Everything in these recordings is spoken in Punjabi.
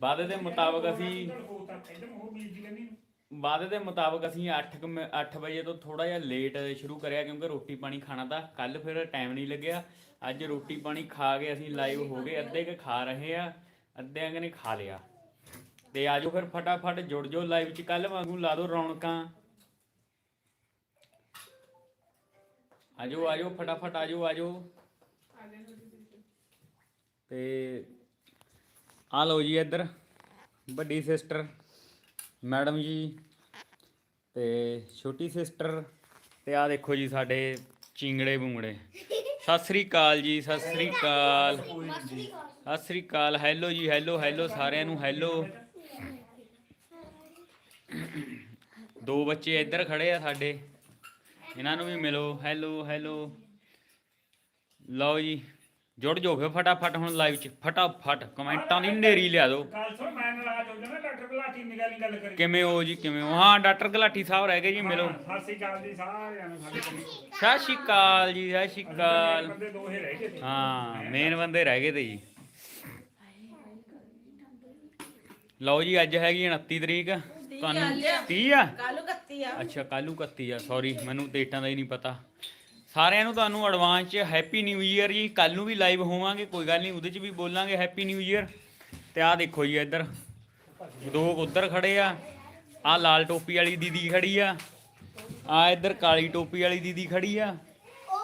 ਵਾਅਦੇ ਦੇ ਮੁਤਾਬਕ ਅਸੀਂ ਵਾਅਦੇ ਦੇ ਮੁਤਾਬਕ ਅਸੀਂ 8 8 ਵਜੇ ਤੋਂ ਥੋੜਾ ਜਿਹਾ ਲੇਟ ਸ਼ੁਰੂ ਕਰਿਆ ਕਿਉਂਕਿ ਰੋਟੀ ਪਾਣੀ ਖਾਣਾ ਤਾਂ ਕੱਲ ਫਿਰ ਟਾਈਮ ਨਹੀਂ ਲੱਗਿਆ। ਅੱਜ ਰੋਟੀ ਪਾਣੀ ਖਾ ਕੇ ਅਸੀਂ ਲਾਈਵ ਹੋ ਗਏ, ਅੱਧੇ ਕੇ ਖਾ ਰਹੇ ਆ ਅੱਧਿਆਂ ਕੁ ਨੇ ਖਾ ਲਿਆ। ਤੇ ਆਜੋ ਫਿਰ ਫਟਾਫਟ ਜੁੜ ਜਾਓ ਲਾਈਵ 'ਚ ਕੱਲ ਵਾਂਗੂ ਲਾ ਦਿਓ ਰੌਣਕਾਂ। ਆਜੋ ਆਜੋ, ਫਟਾਫਟ ਆਜੋ ਆਜੋ। ਤੇ ਆ ਲਓ ਜੀ ਇੱਧਰ, ਵੱਡੀ ਸਿਸਟਰ ਮੈਡਮ ਜੀ। ਤੇ ਛੋਟੀ ਸਿਸਟਰ ਤੇ ਆ ਦੇਖੋ ਜੀ ਸਾਡੇ ਚਿੰਗੜੇ ਬੂੰਗੜੇ। ਸਤਿ ਸ੍ਰੀ ਅਕਾਲ ਜੀ, ਸਤਿ ਸ੍ਰੀ ਅਕਾਲ। ਸਤਿ ਸ੍ਰੀ ਅਕਾਲ ਹੈਲੋ ਜੀ ਹੈਲੋ ਹੈਲੋ ਸਾਰਿਆਂ ਨੂੰ ਹੈਲੋ ਦੋ ਬੱਚੇ ਇੱਧਰ ਖੜੇ ਆ ਸਾਡੇ। ਇਹਨਾਂ ਨੂੰ ਵੀ ਮਿਲੋ ਹੈਲੋ ਹੈਲੋ ਲਓ ਜੀ ਜੁੜ ਜਾਓ ਫਿਰ ਫਟਾਫਟ ਹੁਣ ਲਾਈਵ 'ਚ ਫਟਾਫਟ ਕਮੈਂਟਾਂ ਦੀ ਨੇਰੀ ਲਿਆ ਦਿਓ। ਕੱਲ ਸੁਣ ਮੈਂ ਨਾਰਾਜ਼ ਹੋ ਜਾਣਾ ਡਾਕਟਰ ਬਲਾਟੀ ਨਿਗਾਹ ਨਹੀਂ ਗੱਲ ਕਰੀ ਕਿਵੇਂ ਹੋ ਜੀ ਕਿਵੇਂ ਹੋ? ਹਾਂ ਡਾਕਟਰ ਗਲਾਟੀ ਸਾਹਿਬ ਰਹਿ ਗਏ ਜੀ ਮਿਲੋ। ਸਤਿ ਸ੍ਰੀ ਅਕਾਲ ਜੀ ਸਾਰਿਆਂ ਨੂੰ ਸਾਡੇ ਕੋਲ। ਸਤਿ ਸ਼੍ਰੀ ਅਕਾਲ ਜੀ ਸਤਿ ਸ਼੍ਰੀ ਅਕਾਲ। ਬੰਦੇ ਦੋ ਹੀ ਰਹਿ ਗਏ ਸੀ ਹਾਂ ਮੇਨ ਬੰਦੇ ਰਹਿ ਗਏ ਤੇ ਜੀ। ਲਓ ਜੀ ਅੱਜ ਹੈਗੀ 29 ਤਰੀਕ। ਤੁਹਾਨੂੰ 30 ਆ? ਕਾਲੂ ਕੱਤੀ ਆ। ਅੱਛਾ ਕੱਲੂ 31 ਆ ਸੌਰੀ ਮੈਨੂੰ ਡੇਟਾਂ ਦਾ ਹੀ ਨਹੀਂ ਪਤਾ। ਸਾਰਿਆਂ ਨੂੰ ਤੁਹਾਨੂੰ ਐਡਵਾਂਸ ਚ ਹੈਪੀ ਨਿਊ ਈਅਰ ਜੀ। ਕੱਲ ਨੂੰ ਵੀ ਲਾਈਵ ਹੋਵਾਂਗੇ, ਕੋਈ ਗੱਲ ਨਹੀਂ, ਉਹਦੇ ਚ ਵੀ ਬੋਲਾਂਗੇ ਹੈਪੀ ਨਿਊ ਈਅਰ ਤੇ ਆਹ ਦੇਖੋ ਜੀ ਇੱਧਰ, ਦੋ ਉੱਧਰ ਖੜੇ ਆ, ਆਹ ਲਾਲ ਟੋਪੀ ਵਾਲੀ ਦੀਦੀ ਖੜੀ ਆ ਆ ਇੱਧਰ ਕਾਲੀ ਟੋਪੀ ਵਾਲੀ ਦੀਦੀ ਖੜੀ ਆ,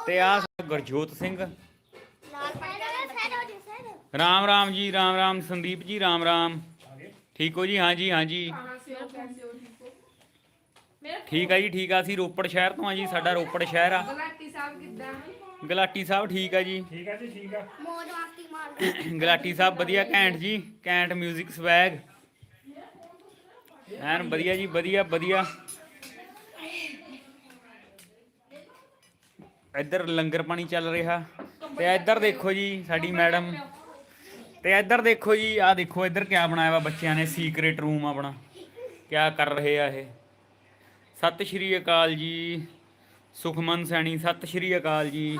ਤੇ ਆਹ ਗੁਰਜੋਤ ਸਿੰਘ। ਰਾਮ ਰਾਮ ਜੀ, ਰਾਮ ਰਾਮ ਸੰਦੀਪ ਜੀ, ਰਾਮ ਰਾਮ। ਠੀਕ ਹੋ ਜੀ? ਹਾਂ ਜੀ ਹਾਂ ਜੀ ਠੀਕ ਆ ਜੀ ਠੀਕ ਆ। ਅਸੀਂ ਰੋਪੜ ਸ਼ਹਿਰ ਤੋਂ ਆ ਜੀ ਸਾਡਾ ਰੋਪੜ ਸ਼ਹਿਰ ਆ। ਗਲਾਟੀ ਸਾਹਿਬ ਕਿੱਦਾਂ? ਗਲਾਟੀ ਸਾਹਿਬ ਠੀਕ ਆ ਜੀ। ਠੀਕ ਹੈ ਜੀ ਠੀਕ ਆ। ਮੋਜ ਮਸਤੀ ਮਾਰ ਗਲਾਟੀ ਸਾਹਿਬ ਵਧੀਆ ਘੈਂਟ ਜੀ ਘੈਂਟ 뮤직 ਸਵੈਗ ਐਨ ਵਧੀਆ ਜੀ ਵਧੀਆ ਵਧੀਆ। ਇੱਧਰ ਲੰਗਰ ਪਾਣੀ ਚੱਲ ਰਿਹਾ। ਤੇ ਇੱਧਰ ਦੇਖੋ ਜੀ ਸਾਡੀ ਮੈਡਮ। ਤੇ ਇੱਧਰ ਦੇਖੋ ਜੀ ਆਹ ਦੇਖੋ ਇੱਧਰ ਕਿਆ ਬਣਾਇਆ ਵਾ ਬੱਚਿਆਂ ਨੇ ਸੀਕ੍ਰੇਟ ਰੂਮ ਆਪਣਾ। ਕਿਆ ਕਰ ਰਹੇ ਆ ਇਹ। ਸਤਿ ਸ਼੍ਰੀ ਅਕਾਲ ਜੀ। ਸੁਖਮਨ ਸੈਣੀ, ਸਤਿ ਸ਼੍ਰੀ ਅਕਾਲ ਜੀ।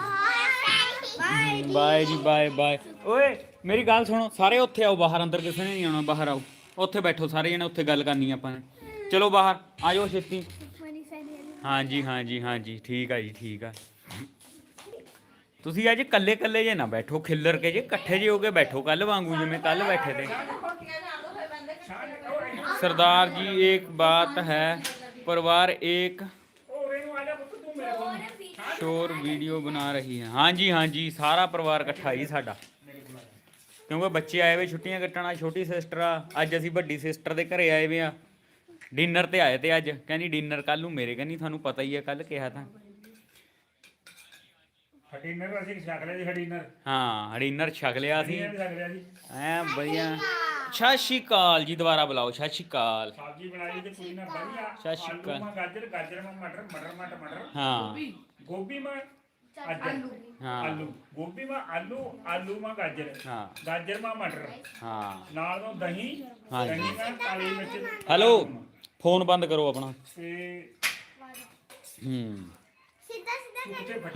ਬਾਏ ਜੀ, ਬਾਏ ਬਾਏ। ਓਏ, ਮੇਰੀ ਗੱਲ ਸੁਣੋ, ਸਾਰੇ ਉੱਥੇ ਆਓ ਬਾਹਰ, ਅੰਦਰ ਕਿਸੇ ਨੇ ਨਹੀਂ ਆਉਣਾ, ਬਾਹਰ ਆਓ। ਉੱਥੇ ਬੈਠੋ, ਸਾਰੇ ਜਣੇ ਉੱਥੇ ਗੱਲ ਕਰਨੀ ਆਪਾਂ ਨੇ। ਚਲੋ ਬਾਹਰ, ਆਜੋ ਛੇਤੀ। ਹਾਂਜੀ ਹਾਂਜੀ ਹਾਂਜੀ, ਠੀਕ ਆ ਜੀ, ਠੀਕ ਆ। ਤੁਸੀਂ ਅੱਜ ਇਕੱਲੇ ਇਕੱਲੇ ਜੇ ਨਾ ਬੈਠੋ, ਖਿੱਲਰ ਕੇ ਜੇ, ਇਕੱਠੇ ਜੇ ਹੋ ਕੇ ਬੈਠੋ ਕੱਲ ਵਾਂਗੂ ਜਿਵੇਂ ਕੱਲ ਬੈਠੇ ਤੇ। ਸਰਦਾਰ ਜੀ, ਇੱਕ ਬਾਤ ਹੈ। परिवार एक ਓਰੇ ਨੂੰ ਆ ਜਾ ਪੁੱਤ ਤੂੰ ਮੇਰੇ ਕੋਲ शोर वीडियो बना रही है हाँ जी हाँ जी सारा ਪਰਿਵਾਰ ਇਕੱਠਾ ਹੀ ਸਾਡਾ ਕਿਉਂਕਿ ਬੱਚੇ ਆਏ ਵੇ ਛੁੱਟੀਆਂ ਕੱਟਣਾ ਛੋਟੀ ਸਿਸਟਰ ਆ ਅੱਜ ਅਸੀਂ ਵੱਡੀ ਸਿਸਟਰ ਦੇ ਘਰੇ ਆਏ ਵੇ ਆ ਡਿਨਰ ਤੇ ਆਏ ਤੇ ਅੱਜ ਕਹਿੰਦੀ ਡਿਨਰ ਕੱਲ ਨੂੰ ਮੇਰੇ ਕਹਿੰਦੀ ਤੁਹਾਨੂੰ ਪਤਾ ਹੀ ਆ ਕੱਲ ਕਿਹਾ ਤਾਂ ਹਡੀਨਰ ਅਸੀਂ ਛਕ ਲਿਆ ਜੀ ਹਡੀਨਰ ਹਾਂ ਡਿਨਰ ਛਕ ਲਿਆ ਸੀ ਅਸੀਂ। ਛਕ ਲਿਆ ਜੀ। ਐ ਵਧੀਆ। ਸਤਿ ਸ਼੍ਰੀ ਅਕਾਲ ਜੀ ਦੁਬਾਰਾ ਬੁਲਾਓ ਸਤਿ ਸ਼੍ਰੀ ਅਕਾਲ। ਸਬਜ਼ੀ ਬਣਾਈ ਤੇ ਕੋਈ ਨਾ ਵਧੀਆ। ਸਤਿ ਸ਼੍ਰੀ ਅਕਾਲ। ਆਲੂ ਮਾ ਗਾਜਰ ਗਾਜਰ ਮਾ ਮਟਰ ਮਟਰ ਮਟਰ ਮਟਰ। ਹਾਂ। ਗੋਭੀ ਮਾ ਆਲੂ। ਹਾਂ। ਆਲੂ। ਗੋਭੀ ਮਾ ਆਲੂ ਆਲੂ ਮਾ ਗਾਜਰ। ਹਾਂ। ਗਾਜਰ ਮਾ ਮਟਰ। ਹਾਂ। ਨਾਲ ਨੂੰ ਦਹੀਂ ਹਾਂਜੀ। ਦਹੀਂ ਨਾਲ ਕਾਲੀ ਮਿਰਚ। ਹੈਲੋ ਫੋਨ ਬੰਦ ਕਰੋ ਆਪਣਾ। ਤੇ ਹੂੰ। ਸਿੱਧਾ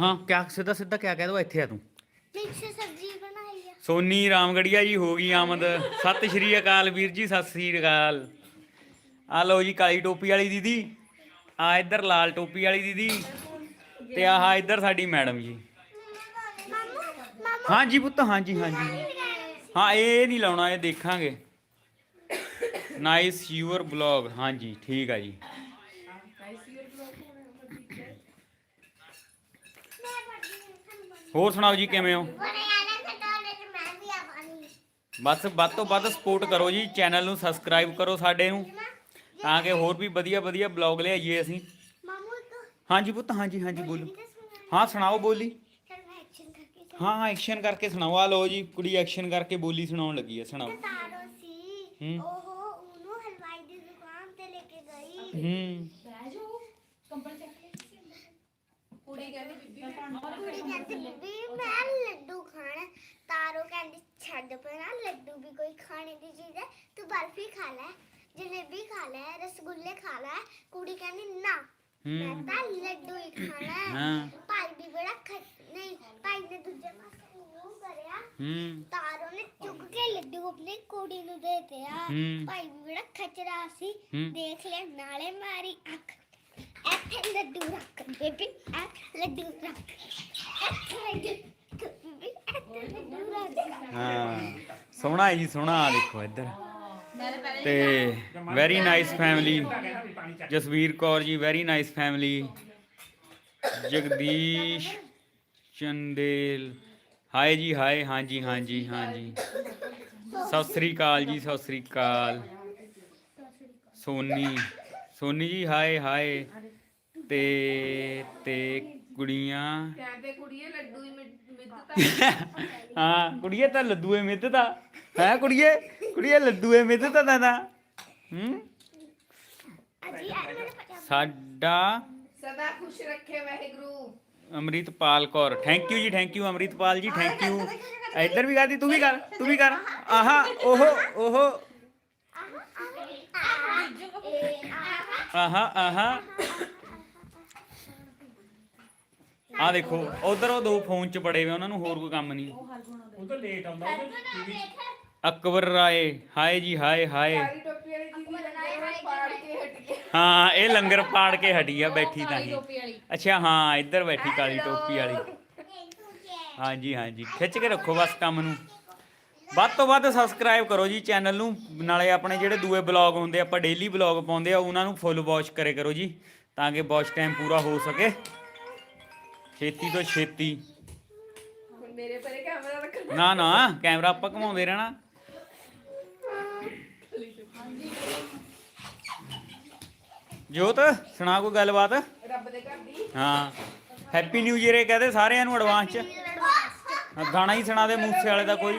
ਹਾਂ ਕਿਆ ਸਿੱਧਾ ਸਿੱਧਾ ਕਿਆ ਕਹਿ ਦੋ ਇੱਥੇ ਆ ਤੂੰ। ਮਿਕਸ ਸਬਜ਼ੀ ਬਣਾਈ ਆ। ਸੋਨੀ ਰਾਮਗੜੀਆ ਜੀ ਹੋ ਗਈ ਆਮਦ। ਸਤਿ ਸ਼੍ਰੀ ਅਕਾਲ ਵੀਰ ਜੀ ਸਤਿ ਸ਼੍ਰੀ ਅਕਾਲ। ਆ ਲਓ ਜੀ ਕਾਲੀ ਟੋਪੀ ਵਾਲੀ ਦੀਦੀ। ਆ ਇੱਧਰ ਲਾਲ ਟੋਪੀ ਵਾਲੀ ਦੀਦੀ। ਤੇ ਆਹ ਇੱਧਰ ਸਾਡੀ ਮੈਡਮ ਜੀ। ਮਾਮੂ ਮਾਮੂ ਹਾਂਜੀ ਪੁੱਤ ਹਾਂਜੀ ਹਾਂਜੀ। ਹਾਂ ਇਹ ਨਹੀਂ ਲਾਉਣਾ ਇਹ ਦੇਖਾਂਗੇ। ਨਾਈਸ ਯੂਅਰ ਬਲੌਗ ਹਾਂਜੀ ਠੀਕ ਆ ਜੀ। ਹੋਰ ਸੁਣਾਓ ਜੀ ਕਿਵੇਂ ਹੋ? ਬਸ ਵੱਧ ਤੋਂ ਵੱਧ ਸਪੋਰਟ ਕਰੋ ਜੀ ਚੈਨਲ ਨੂੰ ਸਬਸਕ੍ਰਾਈਬ ਕਰੋ ਸਾਡੇ ਨੂੰ। ਤਾਂ ਕਿ ਹੋਰ ਵੀ ਵਧੀਆ ਵਧੀਆ ਬਲੌਗ ਲਿਆਈਏ ਅਸੀਂ। ਹਾਂਜੀ ਪੁੱਤ ਹਾਂਜੀ ਹਾਂਜੀ ਬੋਲੋ ਹਾਂ ਸੁਣਾਓ ਬੋਲੀ। ਹਾਂ ਹਾਂ। ਐਕਸ਼ਨ ਕਰਕੇ ਸੁਣਾਓ। ਆ ਲਓ ਜੀ ਕੁੜੀ ਐਕਸ਼ਨ ਕਰਕੇ ਬੋਲੀ ਸੁਣਾਉਣ ਲੱਗੀ ਹੈ ਸੁਣਾਓ। ਹੂੰ। ਉਹ ਉਹਨੂੰ ਹਲਵਾਈ ਦੀ ਦੁਕਾਨ ਤੇ ਲੈ ਕੇ ਗਈ। ਹੂੰ। ਬੀਬੀ ਮੈਂ ਲੱਡੂ ਖਾਣਾ ਤਾਰੋ ਕਹਿੰਦੀ ਛੱਡ ਪਰਾਂ ਲੱਡੂ ਵੀ ਕੋਈ ਖਾਣੇ ਦੀ ਚੀਜ਼ ਹੈ ਤੂੰ ਬਰਫੀ ਖਾ ਲੈ ਜਲੇਬੀ ਖਾ ਲੈ ਰਸਗੁੱਲੇ ਖਾ ਲੈ ਕੁੜੀ ਕਹਿੰਦੀ ਨਾ ਮੈਂ ਹੂੰ। ਤਾਂ ਲੱਡੂ ਹੀ ਖਾਣਾ ਹੈ। ਹਾਂ। ਭਾਈ ਵੀ ਬੜਾ ਖ ਨਹੀਂ ਭਾਈ ਨੇ ਦੂਜੇ ਪਾਸੇ ਨੂੰ ਕਰਿਆ ਹੂੰ। ਤਾਰੋ ਨੇ ਚੁੱਕ ਕੇ ਲੱਡੂ ਆਪਣੀ ਕੁੜੀ ਨੂੰ ਦੇ ਦਿੱਤਾ ਹੂੰ। ਭਾਈ ਵੀ ਬੜਾ ਖਚਰਾ ਸੀ ਹੂੰ। ਦੇਖ ਲਿਆ ਨਾਲੇ ਮਾਰੀ ਅੱਖ। ਇੱਥੇ ਲੱਡੂ ਰੱਖ ਬੇਬੀ ਇੱਥੇ ਲੱਡੂ ਰੱਖ ਇੱਥੇ ਲੱਡੂ ਬੀਬੀ ਇੱਥੇ ਲੱਡੂ ਰੱਖ ਹਾਂ, ਸੋਹਣਾ ਹੈ ਜੀ, ਸੋਹਣਾ ਆ ਦੇਖੋ ਇੱਧਰ। ਤੇ very nice family Jasvir Kaur ji very nice family Jagdish Chandel. Hi ਜੀ ਹਾਏ ਹਾਂਜੀ ਹਾਂਜੀ ਹਾਂਜੀ ਸਤਿ ਸ੍ਰੀ ਅਕਾਲ ਜੀ, ਸਤਿ ਸ੍ਰੀ ਅਕਾਲ। ਸੋਨੀ। ਸੋਨੀ ਜੀ ਹਾਏ ਹਾਏ ਤੇ ਤੇ ਕੁੜੀਆਂ ਕਹਿੰਦੇ ਕੁੜੀਏ ਲੱਡੂ ਹੀ ਮਿੱਧ ਮਿੱਧ ਤਾਂ ਹਾਂ ਕੁੜੀਏ ਤਾਂ ਲੱਦੂਏ ਮਿੱਧਦਾ ਹੈ ਕੁੜੀਏ ਕੁੜੀਏ ਦਾਦਾ ਹੂੰ ਮੈਨੂੰ ਪਤਾ ਸਾਡਾ ਸਦਾ ਖੁਸ਼ ਰੱਖੇ ਵਾਹਿਗੁਰੂ ਅਮਰਿਤਪਾਲ ਕੌਰ ਥੈਂਕ ਯੂ ਜੀ thank you Amritpal ji thank you ਇੱਧਰ ਵੀ ਕਰਦੀ ਤੂੰ ਵੀ ਕਰ ਤੂੰ ਵੀ ਕਰ ਆਹਾ ਓਹੋ ਓਹੋ ਆਹਾ ਆਹਾ ਆ ਦੇਖੋ ਉਧਰ ਉਹ ਦੋ ਫੋਨ ਚ ਬੜੇ ਵੇ ਉਹਨਾਂ ਨੂੰ ਹੋਰ ਕੋਈ ਕੰਮ ਨਹੀਂ। ਉਹ ਤਾਂ ਲੇਟ ਆਉਂਦਾ ਉਹ ਅਕਬਰ ਰਾਏ ਹਾਏ ਜੀ ਹਾਏ ਹਾਏ। ਕਾਲੀ ਟੋਪੀ ਵਾਲੀ ਦੀਦੀ ਲੰਗਰ ਪਾੜ ਕੇ ਹਟ ਗਈ ਹਾਂ ਇਹ ਲੰਗਰ ਪਾੜ ਕੇ ਹਟੀ ਆ ਬੈਠੀ ਤਾਂ ਇਹ ਟੋਪੀ ਵਾਲੀ। ਅੱਛਾ ਹਾਂ ਇੱਧਰ ਬੈਠੀ ਕਾਲੀ ਟੋਪੀ ਵਾਲੀ। ਹਾਂਜੀ ਹਾਂਜੀ। ਖਿੱਚ ਕੇ ਰੱਖੋ ਬਸ ਕੰਮ ਨੂੰ। ਵੱਧ ਤੋਂ ਵੱਧ ਸਬਸਕ੍ਰਾਈਬ ਕਰੋ ਜੀ ਚੈਨਲ ਨੂੰ। ਨਾਲੇ ਆਪਣੇ ਜਿਹੜੇ ਦੂਏ ਬਲੌਗ ਹੁੰਦੇ ਆਪਾਂ ਡੇਲੀ ਬਲੌਗ ਪਾਉਂਦੇ ਆ ਉਹਨਾਂ ਨੂੰ ਫੁੱਲ ਵਾਚ ਕਰੇ ਕਰੋ ਜੀ ਤਾਂ ਕਿ ਵਾਚ ਟਾਈਮ ਪੂਰਾ ਹੋ ਸਕੇ। ਛੇਤੀ ਤੋਂ ਛੇਤੀ। ਨਾ ਨਾ ਕੈਮਰਾ ਆਪਾਂ ਘਮਾਉਂਦੇ ਰਹਿਣਾ। ਜੋਤ ਸੁਣਾ ਕੋਈ ਗੱਲਬਾਤ? ਰੱਬ ਦੇ ਘਰ ਦੀ। ਹਾਂ। ਹੈਪੀ ਨਿਊ ਈਅਰ ਇਹ ਕਹਦੇ ਸਾਰਿਆਂ ਨੂੰ ਐਡਵਾਂਸ ਚ। ਗਾਣਾ ਹੀ ਸੁਣਾ ਦੇ ਮੂਸੇ ਵਾਲੇ ਦਾ ਕੋਈ।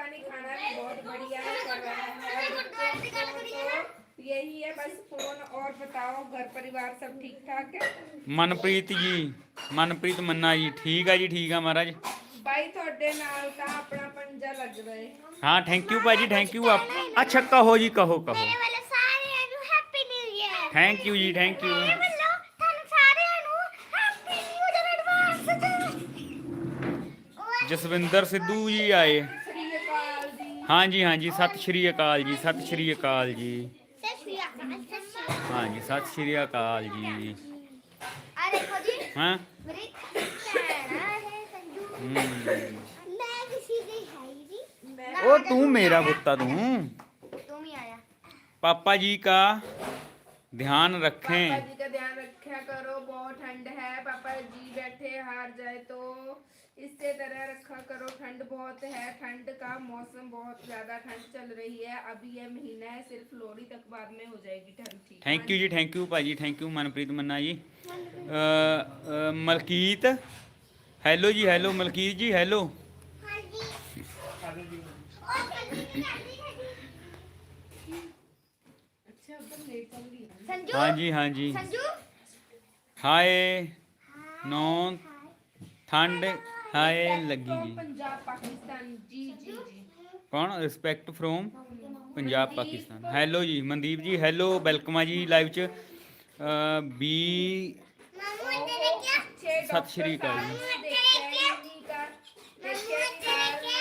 पानी खाना भी बहुत बढ़िया कर रहा है बच्चों को तो यही है बस फोन और बताओ घर परिवार सब ठीक ठाक है ਮਨਪ੍ਰੀਤ ਜੀ ਮਨਪ੍ਰੀਤ ਮੰਨਾ ਜੀ ਠੀਕ ਆ ਜੀ ਠੀਕ ਆ ਮਹਾਰਾਜ ਬਾਈ ਤੁਹਾਡੇ ਨਾਲ ਤਾਂ ਆਪਣਾ ਪੰਜਾ ਲੱਗ ਰਿਹਾ ਹੈ ਹਾਂ ਥੈਂਕ ਯੂ ਭਾਜੀ ਥੈਂਕ ਯੂ ਅੱਛਾ ਕਹੋ ਜੀ ਕਹੋ ਕਹੋ ਮੇਰੇ ਵੱਲੋਂ ਸਾਰਿਆਂ ਨੂੰ happy new year thank you ਜੀ ਥੈਂਕ ਯੂ ਮੇਰੇ ਵੱਲੋਂ ਤੁਹਾਨੂੰ ਸਾਰਿਆਂ ਨੂੰ happy new year advance Jaswinder Sidhu ji ਆਏ ਸ੍ਰੀ ਅਕਾਲ ਜੀ ਹਾਂਜੀ ਹਾਂਜੀ ਸਤਿ ਸ਼੍ਰੀ ਅਕਾਲ ਜੀ ਸਤਿ ਸ਼੍ਰੀ ਅਕਾਲ ਜੀ ਸਤਿ ਸ਼੍ਰੀ ਅਕਾਲ ਸਤਿ ਸ਼੍ਰੀ ਅਕਾਲ ਹਾਂਜੀ ਸਤਿ ਸ਼੍ਰੀ ਅਕਾਲ ਜੀ ਆ ਦੇਖੋ ਜੀ ਹਾਂ ਮੇਰੀ ਭੈਣ ਹੈ ਸੰਜੂ ਹਮ। ਮੈਂ ਕਿਸੇ ਦੀ ਹੈ ਹੀ ਜੀ ਮੈਂ ਉਹ ਤੂੰ ਮੇਰਾ ਪੁੱਤਾ ਤੂੰ ਤੂੰ ਹੀ ਆਇਆ पापा जी का ध्यान पापा रखें जी का ध्यान रखा करो बहुत ठंड है पापा जी बैठे हार जाए तो इसे तरह रखा करो ठंड बहुत है ठंड का मौसम बहुत ज़्यादा ठंड चल रही है अभी यह महीना है सिर्फ़ लोहड़ी तक बाद में हो जाएगी ठंड थैंक यू जी थैंक यू भाजी thank you Manpreet Manna ji. Malkit? Hello ji hello Malkit ji hello अच्छा, तो हाँ। जी हाँ जी। हाय नौ ठंड ਹਾਏ ਲੱਗੀਗੀ। ਪੰਜਾਬ ਪਾਕਿਸਤਾਨ ਜੀ ਜੀ ਕੌਣ? Respect from Punjab Pakistan. Hello ਜੀ ਮਨਦੀਪ ਜੀ ਹੈਲੋ ਵੈਲਕਮ ਆ ਜੀ ਲਾਈਵ ਚ। ਬੀ ਸਤਿ ਸ਼੍ਰੀ ਅਕਾਲ ਜੀ।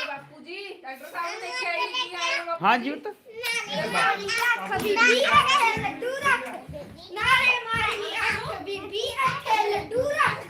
ਬਾਪੂ ਜੀ। ਹਾਂ ਜੀ। ਨਾਰੇ ਮਾਰੀ ਅੱਖ ਬੀਬੀ ਅੱਖ ਲੱਡੂ ਰੱਖ।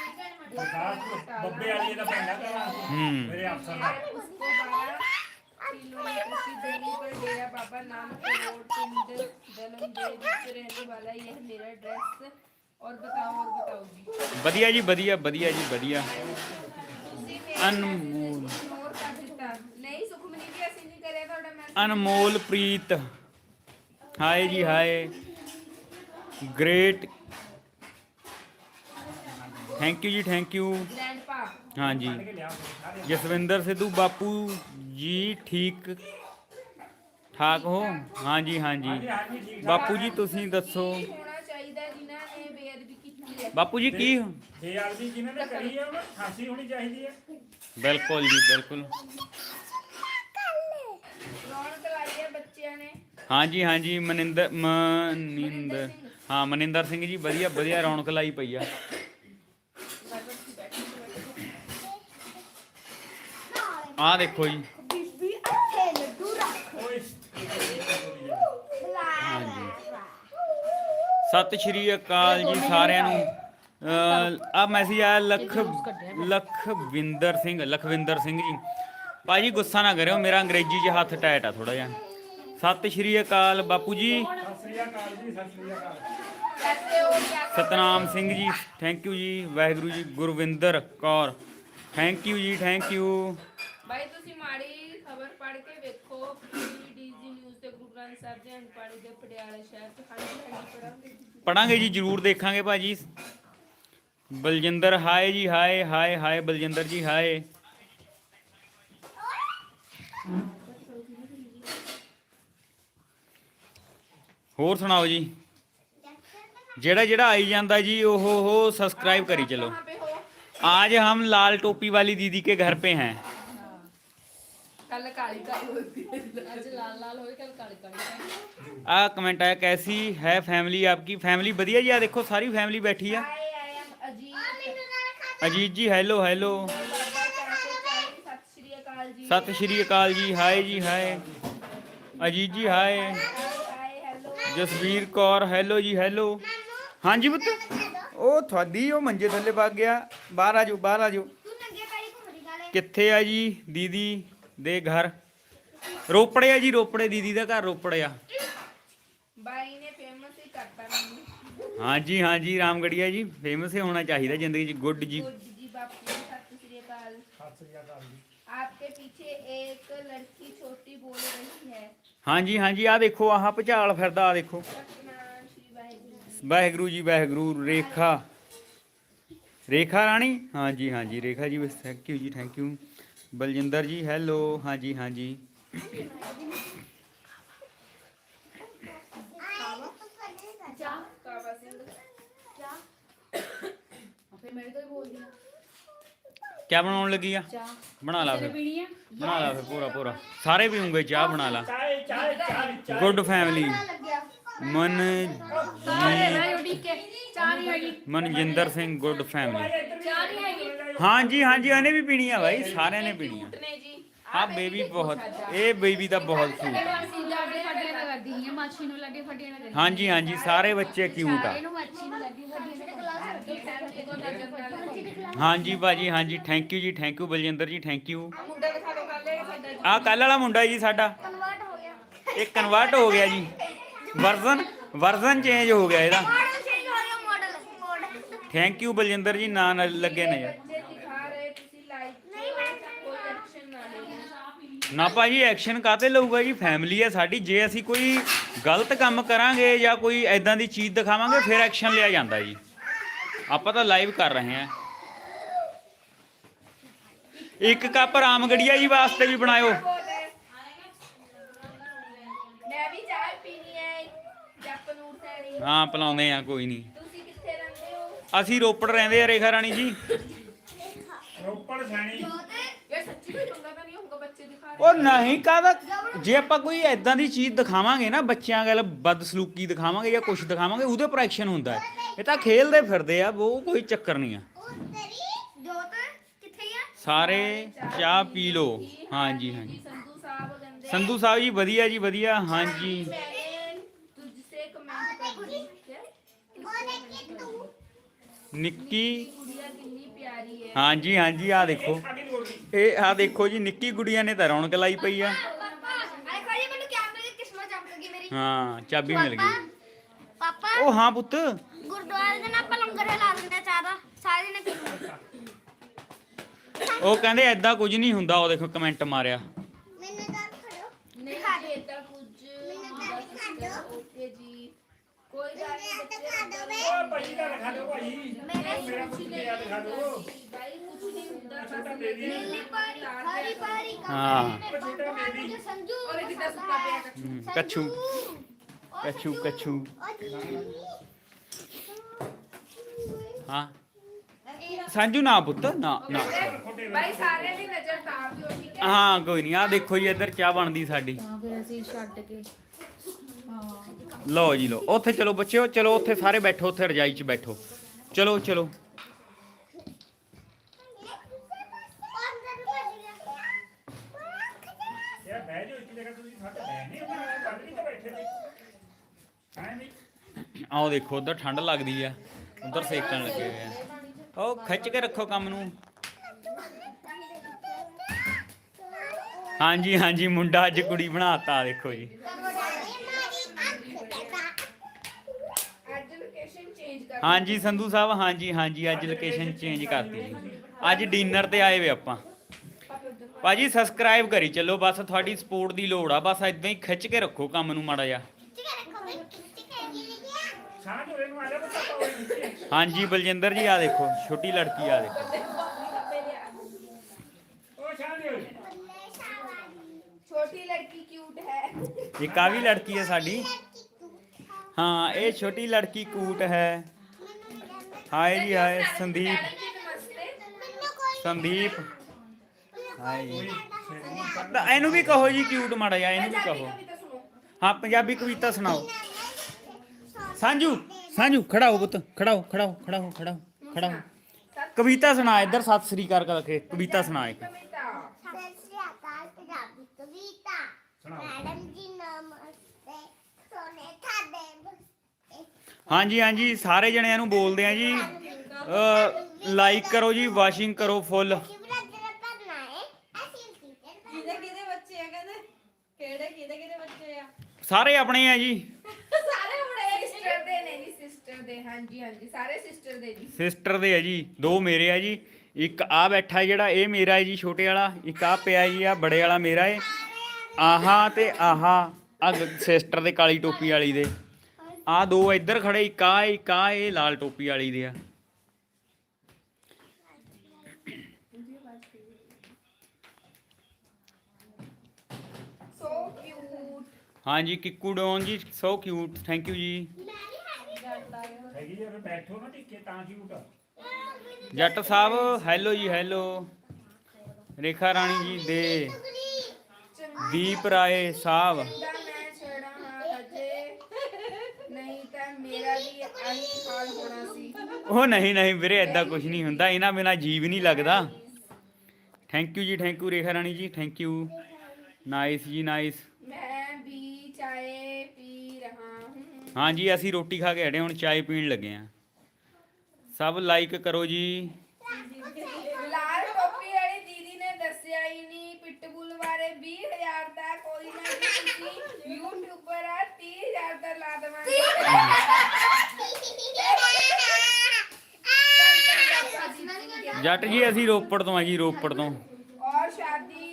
ਮੇਰੇ ਅਫਸਰ ਦਾ है उसको बारह किलोमीटर की दूरी पर डेरा बाबा नानक रोड पिंड दलमदेव से रहने वाला यह मेरा एड्रेस और बताओ और बताओ जी ਵਧੀਆ ਜੀ ਵਧੀਆ ਵਧੀਆ ਜੀ ਵਧੀਆ ਤੁਸੀਂ ਅਨਮੋਲ। ਇਗਨੋਰ ਕਰ ਦਿੱਤਾ ਨਹੀਂ ਸੁਖਮਨੀ ਜੀ ਅਸੀਂ ਨਹੀਂ ਕਰਿਆ ਤੁਹਾਡਾ ਮੈਸੇਜ ਅਨਮੋਲ ਪ੍ਰੀਤ ਹਾਏ ਜੀ ਹਾਏ ਗ੍ਰੇਟ ਥੈਂਕ ਯੂ ਜੀ ਥੈਂਕ ਯੂ ਹਾਂਜੀ ਕੇ ਲਿਆ ਸਾਰੇ ਜਸਵਿੰਦਰ ਸਿੱਧੂ ਬਾਪੂ ਜੀ ਠੀਕ ਠਾਕ ਹੋ ਹਾਂਜੀ ਹਾਂਜੀ ਹਾਂਜੀ ਹਾਂਜੀ ਬਾਪੂ ਜੀ ਤੁਸੀਂ ਦੱਸੋ ਕੀ ਹੋਣਾ ਚਾਹੀਦਾ ਜਿਨ੍ਹਾਂ ਨੇ ਬੇਅਦਬੀ ਕੀਤੀ ਹੈ ਬਾਪੂ ਜੀ ਕੀ ਜੇ ਆਰਦੀ ਜਿਨ੍ਹਾਂ ਨੇ ਕਰੀ ਹੈ ਉਹਨਾਂ ਫਾਂਸੀ ਹੋਣੀ ਚਾਹੀਦੀ ਹੈ ਬਿਲਕੁਲ ਜੀ ਬਿਲਕੁਲ ਰੌਣਕ ਲਾਈ ਹੈ ਬੱਚਿਆਂ ਨੇ ਹਾਂਜੀ ਹਾਂਜੀ ਮਨਿੰਦਰ ਮਨਿੰਦਰ ਹਾਂ ਮਨਿੰਦਰ ਸਿੰਘ ਜੀ ਵਧੀਆ ਵਧੀਆ ਰੌਣਕ ਲਾਈ ਪਈ ਆ ਆਹ ਦੇਖੋ ਜੀ। ਬੀਬੀ ਅੱਥੇ ਲੱਡੂ ਰੱਖ। ਓਏ। ਹਾਂਜੀ। ਸਤਿ ਸ਼੍ਰੀ ਅਕਾਲ ਜੀ ਸਾਰਿਆਂ ਨੂੰ। ਆ ਮੈਸੇਜ ਆਇਆ ਲਖ ਲਖਵਿੰਦਰ ਸਿੰਘ ਲਖਵਿੰਦਰ ਸਿੰਘ ਜੀ। ਭਾਜੀ ਗੁੱਸਾ ਨਾ ਕਰਿਓ ਮੇਰਾ ਅੰਗਰੇਜ਼ੀ 'ਚ ਹੱਥ ਟਾਈਟ ਆ ਥੋੜਾ ਜਿਹਾ। ਸਤਿ ਸ਼੍ਰੀ ਅਕਾਲ ਬਾਪੂ ਜੀ। ਸਤਿ ਸ੍ਰੀ ਅਕਾਲ ਜੀ ਸਤਿ ਸ੍ਰੀ ਅਕਾਲ ਕੈਸੇ ਹੋ ਕਿਆ ਕਰ ਸਤਨਾਮ ਸਿੰਘ ਜੀ ਥੈਂਕ ਯੂ ਜੀ। ਵਾਹਿਗੁਰੂ ਜੀ ਗੁਰਵਿੰਦਰ ਕੌਰ। ਥੈਂਕ ਯੂ ਜੀ ਥੈਂਕ ਯੂ ਬਾਈ ਤੁਸੀਂ ਮਾੜੀ ਖਬਰ ਪੜ੍ਹ ਕੇ ਵੇਖੋ ਡੀਜੀ ਨਿਊਜ਼ ਤੇ ਗੁਰੂ ਗ੍ਰੰਥ ਸਾਹਿਬ ਦੇ ਅਨਪੜ੍ਹ ਦੇ ਪਟਿਆਲਾ ਸ਼ਹਿਰ ਚ ਹਾਂਜੀ ਹਾਂਜੀ ਪੜਾਂਗੇ ਪੜਾਂਗੇ ਜੀ ਜਰੂਰ ਦੇਖਾਂਗੇ ਭਾਜੀ ਬਲਜਿੰਦਰ ਹਾਏ ਜੀ ਹਾਏ ਹਾਏ ਹਾਏ ਬਲਜਿੰਦਰ ਜੀ ਹਾਏ ਹੋਰ ਸੁਣਾਓ ਜੀ ਜਿਹੜਾ ਜਿਹੜਾ ਆਈ ਜਾਂਦਾ ਜੀ ਉਹ ਉਹ सब्सक्राइब करी चलो कहाँ पे हो आज हम लाल टोपी वाली दीदी के घर पे हैं ਕੱਲ ਕਾਲੀ ਕਾਲੀ ਹੋਈ ਅੱਜ ਲਾਲ ਲਾਲ ਹੋਏ ਕੱਲ ਕਾਲੀ ਕਾਲੀ ਆ ਕਮੈਂਟ ਆਇਆ ਕੈਸੀ ਹੈ ਫੈਮਿਲੀ ਆਪਕੀ ਫੈਮਿਲੀ ਵਧੀਆ ਜੀ ਆ ਦੇਖੋ ਸਾਰੀ ਫੈਮਿਲੀ ਬੈਠੀ ਆ ਹਾਏ ਆਈ ਐਮ ਅਜੀਤ ਮੈਨੂੰ ਨਾਲ ਖਾ ਅਜੀਤ ਜੀ ਹੈਲੋ ਹੈਲੋ ਬਾਬਾ ਕਾਕੇ ਚਾਲੀ ਸਤਿ ਸ਼੍ਰੀ ਅਕਾਲ ਜੀ ਸਤਿ ਸ਼੍ਰੀ ਅਕਾਲ ਜੀ ਹਾਏ ਜੀ ਹਾਏ Ajit ji hi hi hello Jasvir Kaur hello ਜੀ ਹੈਲੋ ਹਾਂਜੀ ਪੁੱਤ ਉਹ ਤੁਹਾਡੀ ਉਹ ਮੰਜੇ ਥੱਲੇ ਵਗ ਗਿਆ ਬਾਹਰ ਆ ਜਾਓ ਬਾਹਰ ਆ ਜਾਓ ਤੂੰ ਨੰਗੇ ਪੈਰੀ ਘੁੰਮਦੀ ਗਾਲੇ ਕਿੱਥੇ ਆ ਜੀ ਦੀਦੀ? ਦੇ ਘਰ ਰੋਪੜੇ ਆ ਜੀ ਰੋਪੜੇ ਦੀਦੀ ਦਾ ਘਰ ਰੋਪੜੇ ਆ ਬਾਈ ਨੇ ਫੇਮਸ ਹੀ ਕਰਤਾ ਮੈਨੂੰ ਹਾਂਜੀ ਹਾਂਜੀ ਰਾਮਗੜੀਆ ਜੀ ਫੇਮਸ ਹੀ ਹੋਣਾ ਚਾਹੀਦਾ ਜ਼ਿੰਦਗੀ 'ਚ ਗੁੱਡ ਜੀ ਗੁੱਡ ਜੀ ਬਾਪੂ ਸਤਿ ਸ਼੍ਰੀ ਅਕਾਲ ਸਤਿ ਸ੍ਰੀ ਅਕਾਲ ਜੀ आपके पीछे एक लड़की छोटी बोल रही है ਹਾਂਜੀ ਹਾਂਜੀ ਆ ਦੇਖੋ ਆਹ ਭੁਚਾਲ ਫਿਰਦਾ ਆ ਦੇਖੋ सतनाम श्री वाहिगुरु ਵਾਹਿਗੁਰੂ ਜੀ ਵਾਹਿਗੁਰੂ ਰੇਖਾ ਰੇਖਾ ਰਾਣੀ ਹਾਂਜੀ ਹਾਂਜੀ ਰੇਖਾ ਜੀ ਥੈਂਕ ਯੂ ਜੀ thank you Baljinder ji hello. ਹਾਂਜੀ ਹਾਂਜੀ। ਕਿਆ ਬਣਾਉਣ ਲੱਗੀ ਆ? ਬਣਾ ਲਾ ਫਿਰ। ਬਣਾ ਲਾ ਫਿਰ ਪੂਰਾ ਪੂਰਾ। ਸਾਰੇ ਪੀਉਂਗੇ ਚਾਹ ਬਣਾ ਲਾ। Good family. ਮਨ ਮਨਜਿੰਦਰ ਸਿੰਘ ਗੁੱਡ ਫੈਮਿਲੀ। ਚਾਹ ਨਹੀਂ ਹੈਗੀ ਹਾਂਜੀ ਹਾਂਜੀ ਇਹਨੇ ਵੀ ਪੀਣੀ ਆ ਬਾਈ ਸਾਰਿਆਂ ਨੇ ਪੀਣੀ ਆ ਆ ਬੇਬੀ ਬਹੁਤ ਇਹ ਬੇਬੀ ਦਾ ਬਹੁਤ ਕਿਊਟ ਅਸੀਂ ਲਾਗੇ ਫੱਡੀਆਂ ਨਾ ਸਾਰੇ ਬੱਚੇ ਕਿਊਟ ਆ। ਇਹਨੂੰ ਮਾਛੀ ਨੂੰ ਲਾਗੇ ਫੱਡੀਆਂ ਹਾਂਜੀ ਬਾਜੀ ਹਾਂਜੀ ਥੈਂਕ ਯੂ ਜੀ thank you Baljinder ji thank you ਮੁੰਡਾ ਕੱਲ ਆ ਕੱਲ ਵਾਲਾ ਮੁੰਡਾ ਜੀ ਸਾਡਾ। ਇਹ ਕਨਵਰਟ ਹੋ ਗਿਆ ਜੀ। ਵਰਜ਼ਨ ਵਰਜ਼ਨ ਚੇਂਜ ਹੋ ਗਿਆ ਇਹਦਾ। ਥੈਂਕ ਯੂ ਬਲਜਿੰਦਰ ਜੀ ਨਾਂ ਨਾਲ ਲੱਗੇ ਨੇ ਯਾਰ। ਨਾ ਲਓ। ਭਾਜੀ ਐਕਸ਼ਨ ਕਾਤੇ ਲਊਗਾ ਜੀ? ਫੈਮਿਲੀ ਹੈ ਸਾਡੀ। ਜੇ ਅਸੀਂ ਕੋਈ ਗਲਤ ਕੰਮ ਕਰਾਂਗੇ ਜਾਂ ਕੋਈ ਐਦਾਂ ਦੀ ਚੀਜ਼ ਦਿਖਾਵਾਂਗੇ ਫਿਰ ਐਕਸ਼ਨ ਲਿਆ ਜਾਂਦਾ ਜੀ। ਆਪਾਂ ਤਾਂ ਲਾਈਵ ਕਰ ਰਹੇ ਹਾਂ। ਇੱਕ ਕੱਪ ਰਾਮਗੜੀਆ ਜੀ ਵਾਸਤੇ ਵੀ ਬਣਾਇਓ। ਮੈਂ ਵੀ ਚਾਹ ਪੀਣੀ ਹੈ ਜਾਂ ਪਨੂਰ ਸੈਣੀ ਹਾਂ ਪਲਾਉਂਦੇ ਆ ਕੋਈ ਨਹੀਂ। ਅਸੀਂ ਰੋਪੜ ਰਹਿੰਦੇ ਆ ਰੇਖਾ ਰਾਣੀ ਜੀ। ਰੋਪੜ ਸੈਣੀ। ਇਹ ਸੱਚੀ ਕੋਈ ਚੰਗਾ ਤਾਂ ਨਹੀਂ ਹੋਊਗਾ ਬੱਚੇ ਦਿਖਾ ਉਹ ਨਹੀਂ ਕਾਹਦਾ? ਜੇ ਆਪਾਂ ਕੋਈ ਐਦਾਂ ਦੀ ਚੀਜ਼ ਦਿਖਾਵਾਂਗੇ ਨਾ ਬੱਚਿਆਂ ਗੱਲ ਬਦਸਲੂਕੀ ਦਿਖਾਵਾਂਗੇ ਜਾਂ ਕੁਝ ਦਿਖਾਵਾਂਗੇ ਉਹਦੇ ਪਰ ਐਕਸ਼ਨ ਹੁੰਦਾ ਹੈ। ਇਹ ਤਾਂ ਖੇਲਦੇ ਫਿਰਦੇ ਆ ਉਹ ਕੋਈ ਚੱਕਰ ਨਹੀਂ ਆ। ਸਾਰੇ ਚਾਹ ਪੀ ਲੋ ਹਾਂਜੀ ਹਾਂਜੀ। ਸੰਧੂ ਸਾਹਿਬ ਜੀ ਵਧੀਆ ਜੀ ਵਧੀਆ। ਹਾਂਜੀ। ਨਿੱਕੀ ਹਾਂਜੀ ਹਾਂਜੀ ਆ ਦੇਖੋ। ਇਹ ਆ ਦੇਖੋ ਜੀ ਨਿੱਕੀ ਗੁੜੀਆ ਨੇ ਤਾਂ ਰੌਣਕ ਲਾਈ ਪਈ ਆ। ਹਾਂ ਚਾਬੀ ਮਿਲ ਗਈ। ਪਾਪਾ ਉਹ ਹਾਂ ਪੁੱਤ। ਗੁਰਦੁਆਰੇ ਦੇ ਨਾਲ ਆਪਾਂ ਲਾ ਦਿੰਦੇ ਚਾਰਾ ਸਾਰੇ ਨੇ ਉਹ ਕਹਿੰਦੇ ਐਦਾਂ ਕੁਝ ਨਹੀਂ ਹੁੰਦਾ ਉਹ ਦੇਖੋ ਕਮੈਂਟ ਮਾਰਿਆ। ਮੈਨੂੰ ਤਾਂ ਖੜੋ। ਨਹੀਂ ਖਾ ਦੇ ਕੁਝ ਮੈਨੂੰ ਤਾਂ ਖੜੋ। ਕੋਈ ਗੱਲ ਨਹੀਂ ਬੱਚੇ ਅੰਦਰ ਓ ਭਾਈ ਦਾ ਦਿਖਾ ਦਿਓ ਭਾਈ ਮੇਰੇ ਮੇਰਾ ਪੁੱਤ ਮੇਰਾ ਦਿਖਾ ਦਿਓ ਕੁਝ ਨਹੀਂ ਛੋਟਾ ਬੇਬੀ ਹਾਂ। ਛੋਟਾ ਬੇਬੀ ਸੰਜੂ ਔਰ ਕਿੱਦਾਂ ਸੁੱਤਾ ਪਿਆ ਹਮ, ਕੱਛੂ। ਕੱਛੂ। ਕੱਛੂ ਹਾਂ। ਸੰਜੂ ਨਾ ਪੁੱਤ ਨਾ ਨਾ। ਭਾਈ ਸਾਰੇ ਦੀ ਨਜ਼ਰ ਤਾਰ ਦਿਓ ਠੀਕ ਹੈ? ਹਾਂ ਕੋਈ ਨਹੀਂ ਆ ਦੇਖੋ ਜੀ ਇੱਧਰ ਚਾਹ ਬਣਦੀ ਸਾਡੀ। ਤਾਂ ਫਿਰ ਅਸੀਂ ਛੱਡ ਕੇ। ਹਾਂ ਲਓ ਜੀ ਲਓ। ਉੱਥੇ ਚਲੋ ਬੱਚਿਓ ਚਲੋ ਉੱਥੇ ਸਾਰੇ ਬੈਠੋ ਉੱਥੇ ਰਜਾਈ 'ਚ ਬੈਠੋ। ਚਲੋ ਚਲੋ। ਆਓ ਦੇਖੋ ਉਧਰ ਠੰਡ ਲੱਗਦੀ ਆ। ਉਧਰ ਸੇਕਣ ਲੱਗੇ ਹੋਏ ਆ। ਉਹ ਖਿੱਚ ਕੇ ਰੱਖੋ ਕੰਮ ਨੂੰ। ਹਾਂਜੀ ਹਾਂਜੀ ਮੁੰਡਾ ਅੱਜ ਕੁੜੀ ਬਣਾਤਾ ਦੇਖੋ ਜੀ। ਹਾਂਜੀ ਸੰਧੂ ਸਾਹਿਬ ਹਾਂਜੀ ਹਾਂਜੀ ਅੱਜ ਲੋਕੇਸ਼ਨ ਚੇਂਜ ਕਰਤੀ ਜੀ। ਅੱਜ ਡਿਨਰ ਤੇ ਆਏ ਵੇ ਆਪਾਂ। ਭਾਜੀ ਸਬਸਕ੍ਰਾਈਬ ਕਰੀ ਚੱਲੋ ਬਸ ਤੁਹਾਡੀ ਸਪੋਰਟ ਦੀ ਲੋੜ ਆ। ਬਸ ਇਦਾਂ ਹੀ ਖਿੱਚ ਕੇ ਰੱਖੋ ਕੰਮ ਨੂੰ ਮਾੜਾ ਜੋ ਹਾਂਜੀ ਬਲਜਿੰਦਰ ਜੀ ਆ ਦੇਖੋ ਛੋਟੀ ਲੜਕੀ ਆ ਦੇਖੋ। ਛੋਟੀ ਲੜਕੀ ਕਿਊਟ ਹੈ। ਇੱਕ ਆ ਵੀ ਲੜਕੀ ਹੈ ਸਾਡੀ। ਹਾਂ ਇਹ ਛੋਟੀ ਲੜਕੀ ਕੂਟ ਹੈ। ਹਾਏ ਜੀ ਹਾਏ ਸੰਦੀਪ। ਸੰਦੀਪ। ਹਾਏ ਜੀ। ਤਾਂ ਇਹਨੂੰ ਵੀ ਕਹੋ ਜੀ ਕਿਊਟ ਮਾੜਾ ਜਿਹਾ ਇਹਨੂੰ ਵੀ ਕਹੋ। ਹਾਂ ਪੰਜਾਬੀ ਕਵਿਤਾ ਸੁਣਾਓ। ਸਾਂਝੂ ਸਾਂਝੂ ਖੜਾ ਹੋ ਪੁੱਤ ਖੜਾ ਹੋ ਖੜਾ ਹੋ ਖੜਾ ਹੋ ਖੜਾ ਹੋ ਖੜਾ ਹੋ ਕਵਿਤਾ ਸੁਣਾ ਇੱਧਰ ਸਤਿ ਸ੍ਰੀ ਅਕਾਲ ਕਰਕੇ ਕਵਿਤਾ ਸੁਣਾ ਇੱਕ। ਕਵਿਤਾ। ਮੈਡਮ ਜੀ ਨਮਸਤੇ ਸੋਨੇ ਤੁਹਾਡੇ ਹਾਂਜੀ ਹਾਂਜੀ ਸਾਰੇ ਜਣਿਆਂ ਨੂੰ ਬੋਲਦੇ ਆ ਜੀ। ਲਾਈਕ ਕਰੋ ਜੀ ਵਾਸ਼ਿੰਗ ਕਰੋ ਫੁੱਲ ਕਿਹਦੇ ਕਿਹਦੇ ਬੱਚੇ ਆ ਕਹਿੰਦੇ? ਕਿਹੜੇ ਕਿਹਦੇ ਕਿਹਦੇ ਬੱਚੇ ਆ? ਸਾਰੇ ਆਪਣੇ ਆ ਜੀ। ਸਾਰੇ ਸਿਸਟਰ ਦੇ ਨੇ ਜੀ ਸਿਸਟਰ ਦੇ ਹਾਂਜੀ ਹਾਂਜੀ ਸਾਰੇ ਸਿਸਟਰ ਦੇ ਜੀ। ਸਿਸਟਰ ਦੇ ਆ ਜੀ ਦੋ ਮੇਰੇ ਆ ਜੀ। ਇੱਕ ਆ ਬੈਠਾ ਜਿਹੜਾ ਇਹ ਮੇਰਾ ਹੈ ਜੀ ਛੋਟੇ ਵਾਲਾ। ਇੱਕ ਆ ਪਿਆ ਜੀ ਆ ਬੜੇ ਵਾਲਾ ਮੇਰਾ ਹੈ। ਆਹਾ ਤੇ ਆਹਾ ਆ ਸਿਸਟਰ ਦੇ ਕਾਲੀ ਟੋਪੀ ਵਾਲੀ ਦੇ। ਆ ਦੋ ਇੱਧਰ ਖੜੇ ਇੱਕ ਆ ਇੱਕ ਆ ਇਹ ਲਾਲ ਟੋਪੀ ਵਾਲੀ ਦੇ ਆ। ਸੋ ਕਿਊਟ ਹਾਂਜੀ ਕਿੱਕੂ ਡੋਨ ਜੀ ਸੋ ਕਿਊਟ ਥੈਂਕ ਯੂ ਜੀ। ਹੈਗੀ ਜੇ ਬੈਠੋ ਨਾ ਟਿੱਕੇ ਤਾਂ ਕੀ ਉਟਾ ਜੱਟ ਸਾਹਿਬ ਹੈਲੋ ਜੀ ਹੈਲੋ ਰੇਖਾ ਰਾਣੀ ਜੀ ਦੇ। ਦੀਪ ਰਾਏ ਸਾਹਿਬ ਦਾ ਮੈਂ ਛੇੜਾ ਹਾਂ ਹਜੇ ਨਹੀਂ ਤਾਂ ਹੋਣਾ ਸੀ ਉਹ ਨਹੀਂ ਨਹੀਂ ਵੀਰੇ ਐਦਾਂ ਕੁਝ ਨਹੀਂ ਹੁੰਦਾ। ਇਹਨਾਂ ਬਿਨਾ ਜੀਵ ਨਹੀਂ ਲੱਗਦਾ। ਥੈਂਕ ਯੂ ਜੀ thank you Rekha Rani ji thank you nice ਜੀ ਨਾਈਸ ਮੈਂ ਵੀ ਚਾਏ ਪੀ ਰਹਾ ਹੂੰ। ਹਾਂਜੀ ਅਸੀਂ ਰੋਟੀ ਖਾ ਕੇ ਹਟੇ ਹੁਣ ਚਾय ਪੀਣ ਲੱਗੇ ਆ ਸਭ ਲਾਈਕ ਕਰੋ ਜੀ। ਲਾਲ ਟੋਪੀ ਵਾਲੀ ਦੀਦੀ ਨੇ ਦੱਸਿਆ ਹੀ ਨਹੀਂ ਪਿਟਬੁਲ ਬਾਰੇ 20000 ਦਾ ਕੋਈ ਨਾ ਜੀ ਤੁਸੀਂ ਯੂਟਿਊਬਰ ਆ 30000 ਦਾ ਲਾ ਦਵਾਂਗੇ। ਜੱਟ ਜੀ ਅਸੀਂ ਰੋਪੜ ਤੋਂ ਆ ਜੀ ਰੋਪੜ ਤੋਂ। ਔਰ ਸ਼ਾਦੀ।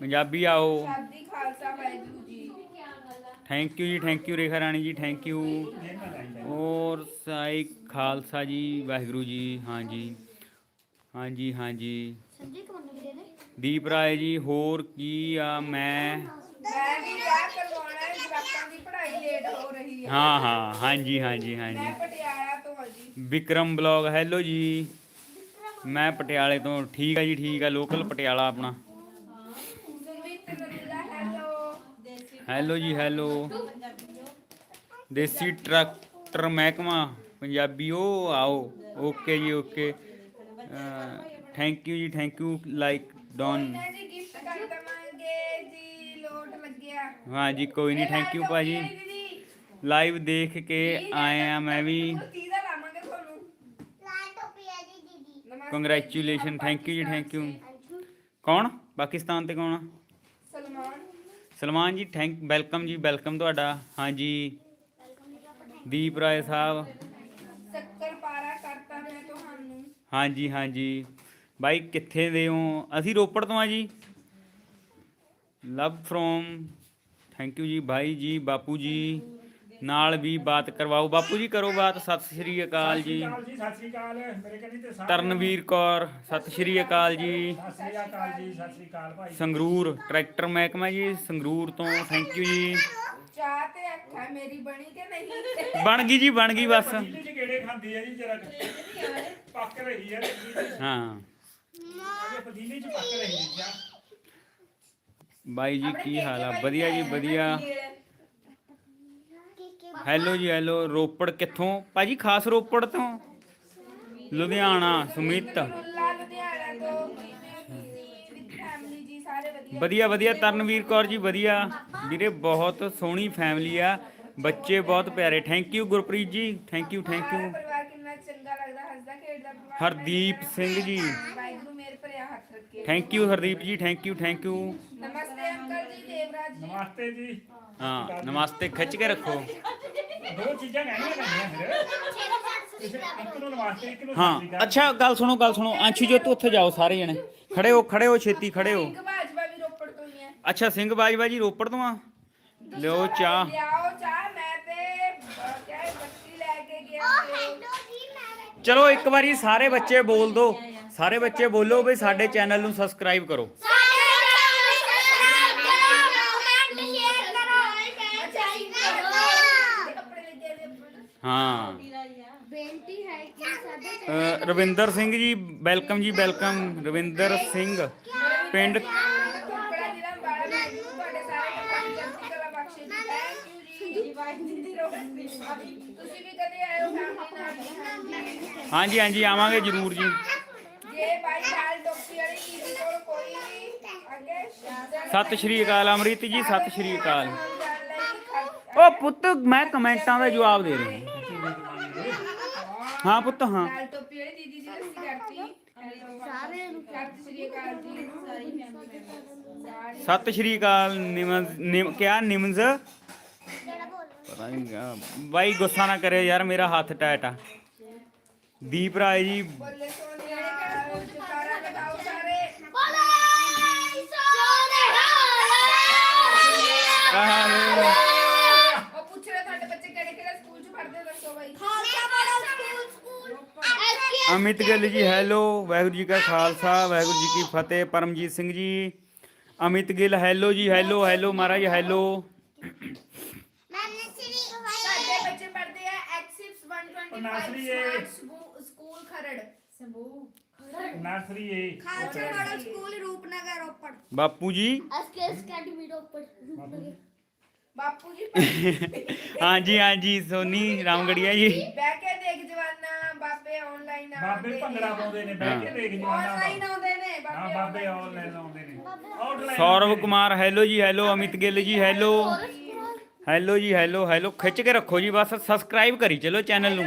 ਪੰਜਾਬੀ ਆਓ। ਸ਼ਾਦੀ ਖਾਲਸਾ ਵਾਹਿਗੁਰੂ ਜੀ। ਥੈਂਕ ਯੂ ਜੀ thank you Rekha Rani ji thank you ਔਰ ਸਾਈ ਖਾਲਸਾ ਜੀ ਵਾਹਿਗੁਰੂ ਜੀ ਹਾਂ ਜੀ। ਹਾਂ ਜੀ ਹਾਂ ਜੀ। ਦੀਪ ਰਾਏ ਜੀ ਹੋਰ ਕੀ ਆ ਮੈਂ? ਹਾਂ ਹਾਂ ਹਾਂਜੀ ਹਾਂਜੀ ਮੈਂ ਹਾਂਜੀ। ਪਟਿਆਲਾ ਤੋਂ ਹਾਂ ਜੀ। ਵਿਕਰਮ ਬਲੌਗ ਹੈਲੋ ਜੀ। ਮੈਂ ਪਟਿਆਲੇ ਤੋਂ ਠੀਕ ਆ ਜੀ ਠੀਕ ਆ ਲੋਕਲ ਪਟਿਆਲਾ ਆਪਣਾ। ਹੈਲੋ। ਜੀ ਹੈਲੋ। ਦੇਸੀ ਟਰੈਕਟਰ ਮਹਿਕਮਾ ਪੰਜਾਬੀ ਉਹ ਆਓ। ਓਕੇ ਜੀ ਓਕੇ। ਥੈਂਕ ਯੂ ਜੀ ਥੈਂਕ ਯੂ ਲਾਈਕ ਡੌਨ ਹਾਂਜੀ ਕੋਈ ਨਹੀਂ ਥੈਂਕ ਯੂ ਭਾਜੀ। ਲਾਈਵ ਦੇਖ ਕੇ ਆਏ ਆ ਮੈਂ ਵੀ। ਕੀ ਕੰਗ੍ਰੈਚੁਲੇਸ਼ਨ ਥੈਂਕ ਯੂ ਜੀ ਥੈਂਕ ਯੂ ਕੌਣ? ਪਾਕਿਸਤਾਨ ਤੇ ਕੌਣ ਸਲਮਾਨ ਸਲਮਾਨ ਜੀ ਥੈਂਕ ਵੈਲਕਮ ਜੀ ਵੈਲਕਮ ਤੁਹਾਡਾ। ਹਾਂਜੀ ਦੀਪ ਰਾਏ ਸਾਹਿਬ। ਸ਼ੱਕਰ ਪਾਰਾ ਕਰਤਾ ਮੈਂ ਤੁਹਾਨੂੰ ਹਾਂਜੀ ਹਾਂਜੀ ਬਾਈ, ਕਿੱਥੇ ਦੇ ਹੋ? ਅਸੀਂ ਰੋਪੜ ਤੋਂ ਆ ਜੀ। ਲਵ ਫਰੋਮ ਥੈਂਕ ਯੂ ਜੀ ਭਾਈ ਜੀ ਬਾਪੂ ਜੀ। ਨਾਲ ਵੀ ਬਾਤ ਕਰਵਾਓ। ਬਾਪੂ ਜੀ ਕਰੋ ਬਾਤ। ਸਤਿ ਸ਼੍ਰੀ ਅਕਾਲ ਜੀ। ਸਤਿ ਸ਼੍ਰੀ ਅਕਾਲ ਜੀ ਸਤਿ ਸ਼੍ਰੀ ਅਕਾਲ। ਮੇਰੇ ਕਹਿੰਦੇ ਤੇ ਸਾਰੇ ਤਰਨਵੀਰ ਕੌਰ ਸਤਿ ਸ਼੍ਰੀ ਅਕਾਲ ਜੀ। ਸਤਿ ਸ਼੍ਰੀ ਅਕਾਲ ਜੀ ਸਤਿ ਸ਼੍ਰੀ ਅਕਾਲ ਭਾਈ ਸੰਗਰੂਰ ਟਰੈਕਟਰ ਮਹਿਕਮਾ ਜੀ ਸੰਗਰੂਰ ਤੋਂ। ਥੈਂਕ ਯੂ ਜੀ। ਚਾਹ ਤੇ ਅੱਖਾਂ ਮੇਰੀ ਬਣੀ ਕਿ ਨਹੀਂ? ਬਣ ਗਈ ਜੀ ਬਣ ਗਈ ਬਸ। ਪਤੀਲੇ ਚ ਗੇੜੇ ਖਾਂਦੀ ਹੈ ਜੀ ਜਰਾ ਪੱਕ ਰਹੀ ਹੈ ਪਤੀਲੇ ਹਾਂ। ਚ ਪਤੀਲੇ ਚ ਪੱਕ ਰਹੀ ਹੈ। ਜੀ ਬਾਈ ਜੀ ਕੀ ਹਾਲ ਆ? ਵਧੀਆ ਜੀ ਵਧੀਆ। ਹੈਲੋ ਜੀ ਹੈਲੋ ਰੋਪੜ ਕਿੱਥੋਂ? ਭਾਜੀ ਖਾਸ ਰੋਪੜ ਤੋਂ? ਲੁਧਿਆਣਾ ਸੁਮਿਤ। ਵਧੀਆ ਵਧੀਆ ਤਰਨਵੀਰ ਕੌਰ ਜੀ ਵਧੀਆ। ਵੀਰੇ ਬਹੁਤ ਸੋਹਣੀ ਫੈਮਿਲੀ ਆ। ਬੱਚੇ ਬਹੁਤ ਪਿਆਰੇ। Thank you Gurpreet ji. Thank you thank you ਪਰਿਵਾਰ ਕਿੰਨਾ ਚੰਗਾ ਲੱਗਦਾ ਹੱਸਦਾ ਖੇਡਦਾ ਪਰਿਵਾਰ ਹਰਦੀਪ ਸਿੰਘ ਜੀ। ਵਾਹਿਗੁਰੂ ਮੇਰੇ ਭਰਿਆ ਹੱਥ ਰੱਖੇ। Thank you Hardeep ji thank you thank you namaste uncle ਜੀ ਦੇਵਰਾਜ ਜੀ। ਨਮਸਤੇ ਜੀ। ਹਾਂ ਨਮਸਤੇ ਖਿੱਚ ਕੇ ਰੱਖੋ। ਦੋ ਚੀਜ਼ਾਂ ਫਿਰ। ਕਿਸੇ ਇੱਕ ਨੂੰ ਨਮਸਤੇ ਇੱਕ ਨੂੰ ਹਾਂ ਸਤਿ ਸ਼੍ਰੀ ਅਕਾਲ। ਅੱਛਾ ਗੱਲ ਸੁਣੋ ਗੱਲ ਸੁਣੋ। ਅੰਸ਼ੂ ਜੀ ਤੂੰ ਉੱਥੇ ਜਾਓ ਸਾਰੇ ਜਣੇ। ਖੜੇ ਹੋ ਖੜੇ ਹੋ ਛੇਤੀ ਖੜੇ ਹੋ ਸਿੰਘ ਬਾਜਵਾ ਵੀ ਰੋਪੜ ਤੋਂ ਹੀ ਹੈ ਅੱਛਾ ਸਿੰਘ ਬਾਜਵਾ ਜੀ ਰੋਪੜ ਤੋਂ ਆ? ਲਿਓ ਚਾਹ। ਲਿਆਓ ਚਾਹ ਮੈਂ ਤੇ ਅਹ, ਕਿਆ ਹੈ, ਬੱਤੀ ਲੈ ਕੇ ਗਿਆ ਤੇ ਚਲੋ ਇੱਕ ਵਾਰੀ ਸਾਰੇ ਬੱਚੇ ਬੋਲ ਦਿਓ ਸਾਰੇ ਬੱਚੇ ਬੋਲੋ ਵੀ ਸਾਡੇ ਚੈਨਲ ਨੂੰ ਸਬਸਕ੍ਰਾਈਬ ਕਰੋ। ਦੇ ਹਾਂ। ਬੇਨਤੀ ਹੈ ਕਿ ਸਾਡੇ ਰਵਿੰਦਰ ਸਿੰਘ ਜੀ ਵੈਲਕਮ ਜੀ ਵੈਲਕਮ ਰਵਿੰਦਰ ਸਿੰਘ ਪਿੰਡ ਦੀ ਤੁਸੀਂ ਵੀ ਕਦੇ ਆਇਓ ਹਾਂਜੀ ਹਾਂਜੀ ਆਵਾਂਗੇ ਜਰੂਰ ਜੀ। ਜੇ ਬਾਈ ਲਾਲ ਟੋਪੀ ਵਾਲੀ ਦੀਦੀ ਕੋਲ ਕੋਈ ਵੀ ਅੱਗੇ ਸਤਿ ਸ਼੍ਰੀ ਅਕਾਲ ਅਮਰੀਤ ਜੀ ਸਤਿ ਸ਼੍ਰੀ ਅਕਾਲ। ਉਹ ਪੁੱਤ ਮੈਂ ਕਮੈਂਟਾਂ ਦਾ ਜਵਾਬ ਦੇ ਰਿਹਾ ਹਾਂ ਪੁੱਤ ਹਾਂ। ਲਾਲ ਟੋਪੀ ਵਾਲੀ ਦੀਦੀ ਦੀ ਲੱਸੀ ਕਰਤੀ। ਸਾਰੇ ਨੂੰ ਸਤਿ ਸ਼੍ਰੀ ਅਕਾਲ ਜੀ ਸਾਰੀ ਫੈਮਿਲੀ ਸਤਿ ਸ਼੍ਰੀ ਅਕਾਲ ਕਿਆ ਬੋਲ ਪਤਾ ਨਹੀਂ ਬਾਈ ਗੁੱਸਾ ਨਾ ਕਰਿਓ ਯਾਰ ਮੇਰਾ ਹੱਥ ਟਾਈਟ ਆ। ਦੀਪ ਰਾਏ ਜੀ ਬੱਲੇ ਸੋਨੀਆ ਜਕਾਰਾ ਲਗਾਓ ਸਾਰੇ ਕਹਾਣੀ ਉਹ ਪੁੱਛ ਰਹੇ ਤੁਹਾਡੇ ਬੱਚੇ ਕਿਹੜੇ ਕਿਹੜੇ ਸਕੂਲ ਚ ਪੜ੍ਹਦੇ ਦੱਸੋ ਬਾਈ ਅਮਿਤ ਗਿੱਲ ਜੀ ਹੈਲੋ ਵਾਹਿਗੁਰੂ ਜੀ ਕਾ ਖਾਲਸਾ ਵਾਹਿਗੁਰੂ ਜੀ ਕੀ ਫਤਿਹ Paramjit Singh ji Amit Gill hello ji hello hello ਮਹਾਰਾਜ ਹੈਲੋ ਸਾਡੇ ਬੱਚੇ ਪੜ੍ਹਦੇ ਆ ਐਕਸਿਸ 125 ਨਰਸਰੀ ਏ। Smart school Kharar. Shambhu nursery ਏ। Khalsa model school Rupnagar Ropar. ਬਾਪੂ ਜੀ? SKS academy Ropar. ਬਾਪੂ ਜੀ। ਹਾਂਜੀ ਹਾਂਜੀ ਸੋਨੀ ਰਾਮਗੜੀਆ ਜੀ। ਬਹਿ ਕੇ ਦੇਖ ਜਵਾਨਾ ਬਾਬੇ ਆਨਲਾਈਨ ਬਾਬੇ ਭੰਗੜਾ ਪਾਉਂਦੇ ਨੇ ਬਹਿ ਕੇ ਦੇਖ ਜਵਾਨਾ ਆਨਲਾਈਨ ਆਉਂਦੇ ਨੇ ਹਾਂ ਬਾਬੇ ਬਾਬੇ ਆਨਲਾਈਨ ਆਉਂਦੇ ਨੇ। ਆਊਟਲਾਈਨ ਸੌਰਵ ਕੁਮਾਰ ਹੈਲੋ ਜੀ hello Amit Gill ji hello hello ਜੀ। ਹੈਲੋ ਹੈਲੋ ਖਿੱਚ ਕੇ ਰੱਖੋ ਜੀ ਬਸ ਸਬਸਕ੍ਰਾਈਬ ਕਰੀ ਚਲੋ ਚੈਨਲ ਨੂੰ।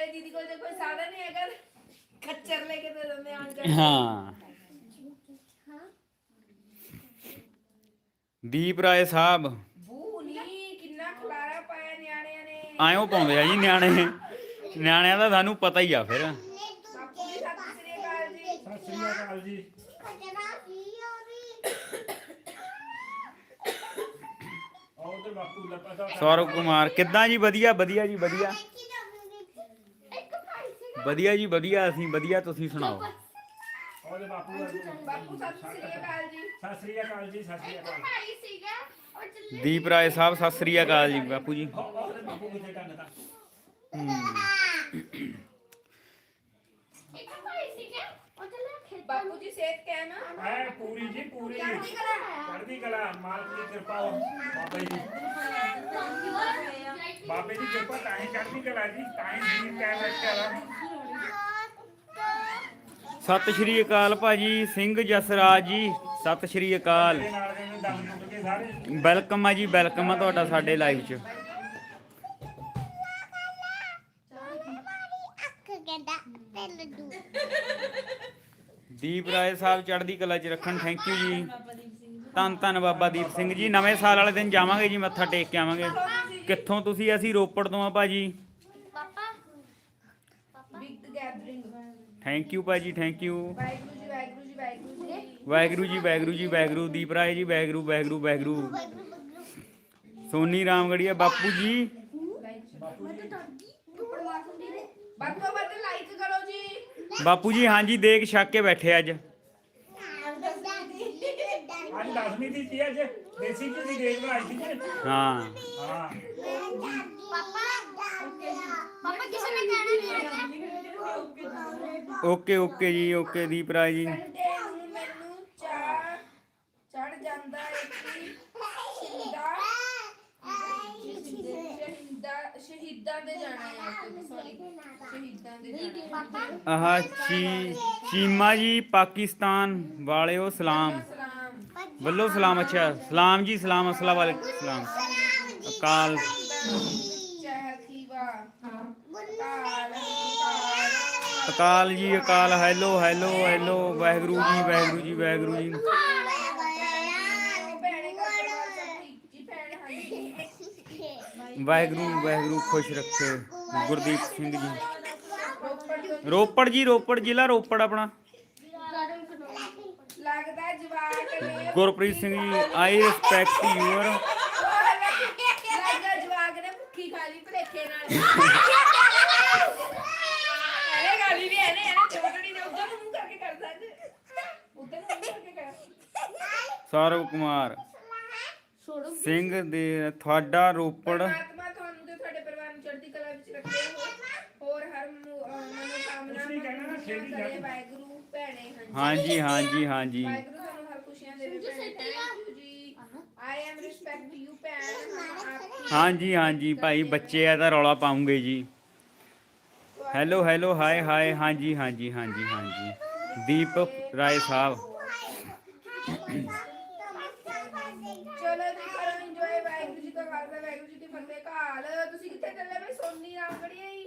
ਵਾਲੀ ਦੀਦੀ ਕੋਲ ਤੇ ਕੋਈ ਸਾਧਨ ਨਹੀਂ ਹੈਗਾ ਖੱਚਰ ਲੈ ਕੇ ਦੇ ਦਿੰਦੇ ਆਣ ਕੇ ਹਾਂ। ਦੀਪ ਰਾਏ ਸਾਹਿਬ। ਬੂ ਨੀ ਕਿੰਨਾ ਖਲਾਰਾ ਪਾਇਆ ਨਿਆਣਿਆਂ ਨੇ। ਆਇਓ ਪਾਉਂਦੇ ਆ ਜੀ ਨਿਆਣੇ। ਨਿਆਣਿਆਂ ਦਾ ਸਾਨੂੰ ਪਤਾ ਹੀ ਆ ਫਿਰ। ਬਾਪੂ ਜੀ ਸਤਿ ਸ੍ਰੀ ਅਕਾਲ ਜੀ। ਸਤਿ ਸ਼੍ਰੀ ਅਕਾਲ ਜੀ। ਆਓ ਤੇ ਬਾਪੂ ਦਾ ਪਤਾ ਸੌਰਵ ਕੁਮਾਰ ਕਿੱਦਾਂ ਜੀ? ਵਧੀਆ ਵਧੀਆ ਜੀ ਵਧੀਆ। ਵਧੀਆ ਜੀ ਵਧੀਆ ਅਸੀਂ ਵਧੀਆ ਤੁਸੀਂ ਸੁਣਾਓ? ਆਓ ਤੇ ਬਾਪੂ ਦਾ ਬਾਪੂ ਸਤਿ ਸ੍ਰੀ ਅਕਾਲ ਜੀ ਸਤਿ ਸ਼੍ਰੀ ਅਕਾਲ ਜੀ। ਸਤਿ ਸ਼੍ਰੀ ਅਕਾਲ ਭਾਈ ਸੀਗਾ ਉਹ ਚੱਲੇ ਦੀਪ ਰਾਏ ਸਾਹਿਬ ਸਤਿ ਸ੍ਰੀ ਅਕਾਲ ਜੀ ਬਾਪੂ ਜੀ। ਬਾਪੂ ਕਿੱਥੇ ਇੱਕ ਭਾਈ ਸੀਗਾ ਉਹ ਚੱਲੇ ਖੇਤ ਬਾਪੂ ਜੀ ਸਿਹਤ ਕਹਿਮ ਆ? ਐ ਪੂਰੀ ਜੀ ਪੂਰੀ। ਚੜ੍ਹਦੀ ਕਲਾ ਚੜ੍ਹਦੀ ਕਲਾ ਮਾਲਕ ਦੀ ਕਿਰਪਾ ਹੋ। ਬਾਬਾ ਜੀ ਬਾਬੇ ਦੀ ਕਿਰਪਾ ਤਾਂ ਹੀ ਚੜ੍ਹਦੀ ਕਲਾ ਜੀ ਤਾਂ ਹੀ ਜੀ ਕਹਿ ਰੱਖਿਆ ਸਤਿ ਸ਼੍ਰੀ ਅਕਾਲ ਭਾਜੀ ਸਿੰਘ ਜਸਰਾਜ ਜੀ ਸਤਿ ਸ਼੍ਰੀ ਅਕਾਲ। ਵੈਲਕਮ ਆ ਜੀ ਵੈਲਕਮ ਆ ਤੁਹਾਡਾ ਸਾਡੇ ਲਾਈਵ 'ਚ। ਅੱਖ ਕਹਿੰਦਾ ਤੇ ਲੱਡੂ ਦੀਪ ਰਾਏ ਸਾਹਿਬ ਚੜ੍ਹਦੀ ਕਲਾ 'ਚ ਰੱਖਣ ਥੈਂਕ ਯੂ ਜੀ। ਧੰਨ ਧੰਨ ਬਾਬਾ ਦੀਪ ਸਿੰਘ ਜੀ। ਨਵੇਂ ਸਾਲ ਵਾਲੇ ਦਿਨ ਜਾਵਾਂਗੇ ਜੀ ਮੱਥਾ ਟੇਕ ਕੇ ਆਵਾਂਗੇ। ਕਿੱਥੋਂ ਤੁਸੀਂ? ਅਸੀਂ ਰੋਪੜ ਤੋਂ ਆ ਭਾਜੀ। ਪਾਪਾ। ਬਿਗ ਗੈਦਰਿੰਗ ਥੈਂਕ ਯੂ ਭਾਜੀ ਥੈਂਕ ਯੂ ਵਾਹਿਗੁਰੂ ਜੀ ਵਾਹਿਗੁਰੂ ਜੀ ਵਾਹਿਗੁਰੂ ਦੀਪ ਰਾਏ ਜੀ ਵਾਹਿਗੁਰੂ ਵਾਹਿਗੁਰੂ ਵਾਹਿਗੁਰੂ। ਸੋਨੀ ਰਾਮਗੜੀਆ ਬਾਪੂ ਜੀ। ਵੱਧ ਤੋਂ ਵੱਧ ਲਾਈਕ ਬਾਪੂ ਜੀ ਹਾਂਜੀ ਦੇਖ ਛੱਕ ਕੇ ਬੈਠੇ ਅੱਜ। ਅੱਜ 10ਵੀਂ ਦੀ ਸੀ ਅੱਜ। ਦੇਸੀ ਘੀ ਦੀ ਦੇਗ ਬਣਾਈ ਸੀ। ਹਾਂ ਹਾਂ। ਓਕੇ ਓਕੇ ਜੀ ਓਕੇ ਦੀਪ ਰਾਜ ਜੀ। ਚੜ ਜਾਂਦਾ ਹੈ ਕਿ ਸ਼ਹੀਦਾਂ ਸ਼ਹੀਦਾਂ ਸ਼ਹੀਦਾਂ ਦੇ ਜਾਣਾ ਹੈ ਸੌਰੀ ਸ਼ਹੀਦਾਂ ਦੇ ਜਾਣਾ ਹੈ ਆਹ ਚੀ ਚੀਮਾ ਜੀ ਪਾਕਿਸਤਾਨ ਵਾਲਿਓ ਸਲਾਮ। ਸਲਾਮ ਵੱਲੋਂ ਸਲਾਮ ਅੱਛਾ ਸਲਾਮ ਜੀ ਸਲਾਮ ਅਸਲਾ ਵਾਲੇਕੁਮ ਸਲਾਮ। ਅਕਾਲ। ਕਾਲ ਅਕਾਲ ਜੀ ਅਕਾਲ। Hello hello hello. Waheguru ji Waheguru ji Waheguru ji ਭੈਣੇ ਕਾ ਜੀ ਭੈਣ ਹਾਂਜੀ ਵਾਹਿਗੁਰੂ ਵਾਹਿਗੁਰੂ ਖੁਸ਼ ਰੱਖੇ ਗੁਰਦੀਪ ਸਿੰਘ ਜੀ। ਰੋਪੜ ਜੀ ਰੋਪੜ ਜ਼ਿਲ੍ਹਾ ਰੋਪੜ ਆਪਣਾ। ਲੱਗਦਾ ਜਵਾਕ ਨੇ। ਗੁਰਪ੍ਰੀਤ ਸਿੰਘ ਜੀ ਆਈ ਰਿਸਪੈਕਟ ਯੂਅਰ ਲੱਗਦਾ ਜਵਾਕ ਨੇ ਭੁੱਖੀ ਖਾ ਲਈ ਭਲੇਖੇ ਨਾਲ। ਅਰੇ ਗਾਲੀ ਵੀ ਇਹਨੇ ਇਹਨੇ ਚੋਟੜੀ ਨੇ ਉਧਰ ਨੂੰ ਮੂੰਹ ਕਰਕੇ ਕਰ ਸਕਦੇ। ਉਧਰ ਨੂੰ ਮੂੰਹ ਕਰਕੇ ਕਰ। ਸੌਰਵ ਕੁਮਾਰ। ਸਿੰਘ ਦੇ ਤੁਹਾਡਾ ਰੋਪੜ। ਪਰਮਾਤਮਾ ਤੁਹਾਨੂੰ ਤੇ ਤੁਹਾਡੇ ਪਰਿਵਾਰ ਨੂੰ ਚੜ੍ਹਦੀ ਕਲਾ ਵਿੱਚ ਰੱਖੇ ਹੋ ਹੋਰ ਹਰ ਮਨੋ- ਅਹ ਮਨੋਕਾਮਨਾ ਕੁਛ ਨੀ ਕਹਿਣਾ ਨਾ, ਖੇਡ ਹੀ ਕਰੇ ਜਾ। ਵਾਹਿਗੁਰੂ ਭੈਣੇ ਹਾਂਜੀ। ਹਾਂਜੀ ਹਾਂਜੀ ਵਾਹਿਗੁਰੂ ਤੁਹਾਨੂੰ ਹਰ ਖੁਸ਼ੀਆਂ ਦੇਵੇ ਭੈਣੇ ਥੈਂਕ ਯੂ ਜੀ। ਆਈ ਐਮ ਰਿਸਪੈਕਟ ਯੂ ਭੈਣ ਹਮ ਆਪਕੀ ਹਾਂਜੀ ਹਾਂਜੀ ਭਾਈ ਬੱਚੇ ਆ ਤਾਂ ਰੌਲਾ ਪਾਉਂਗੇ ਜੀ। ਹੈਲੋ ਹੈਲੋ ਹਾਏ ਹਾਏ ਹਾਂਜੀ ਹਾਂਜੀ ਹਾਂਜੀ ਹਾਂਜੀ। ਦੀਪਕ ਰਾਏ ਸਾਹਿਬ ਚਲੋ ਜੀ ਕਰੋ ਇੰਜੋਏ ਵਾਹਿਗੁਰੂ ਜੀ ਕਾ ਖਾਲਸਾ ਵਾਹਿਗੁਰੂ ਜੀ ਕੀ ਫਤਿਹ ਕਾਲ ਤੁਸੀਂ ਕਿੱਥੇ ਚੱਲੇ ਬਈ ਸੋਨੀ ਰਾਮਗੜੀਆ ਹੀ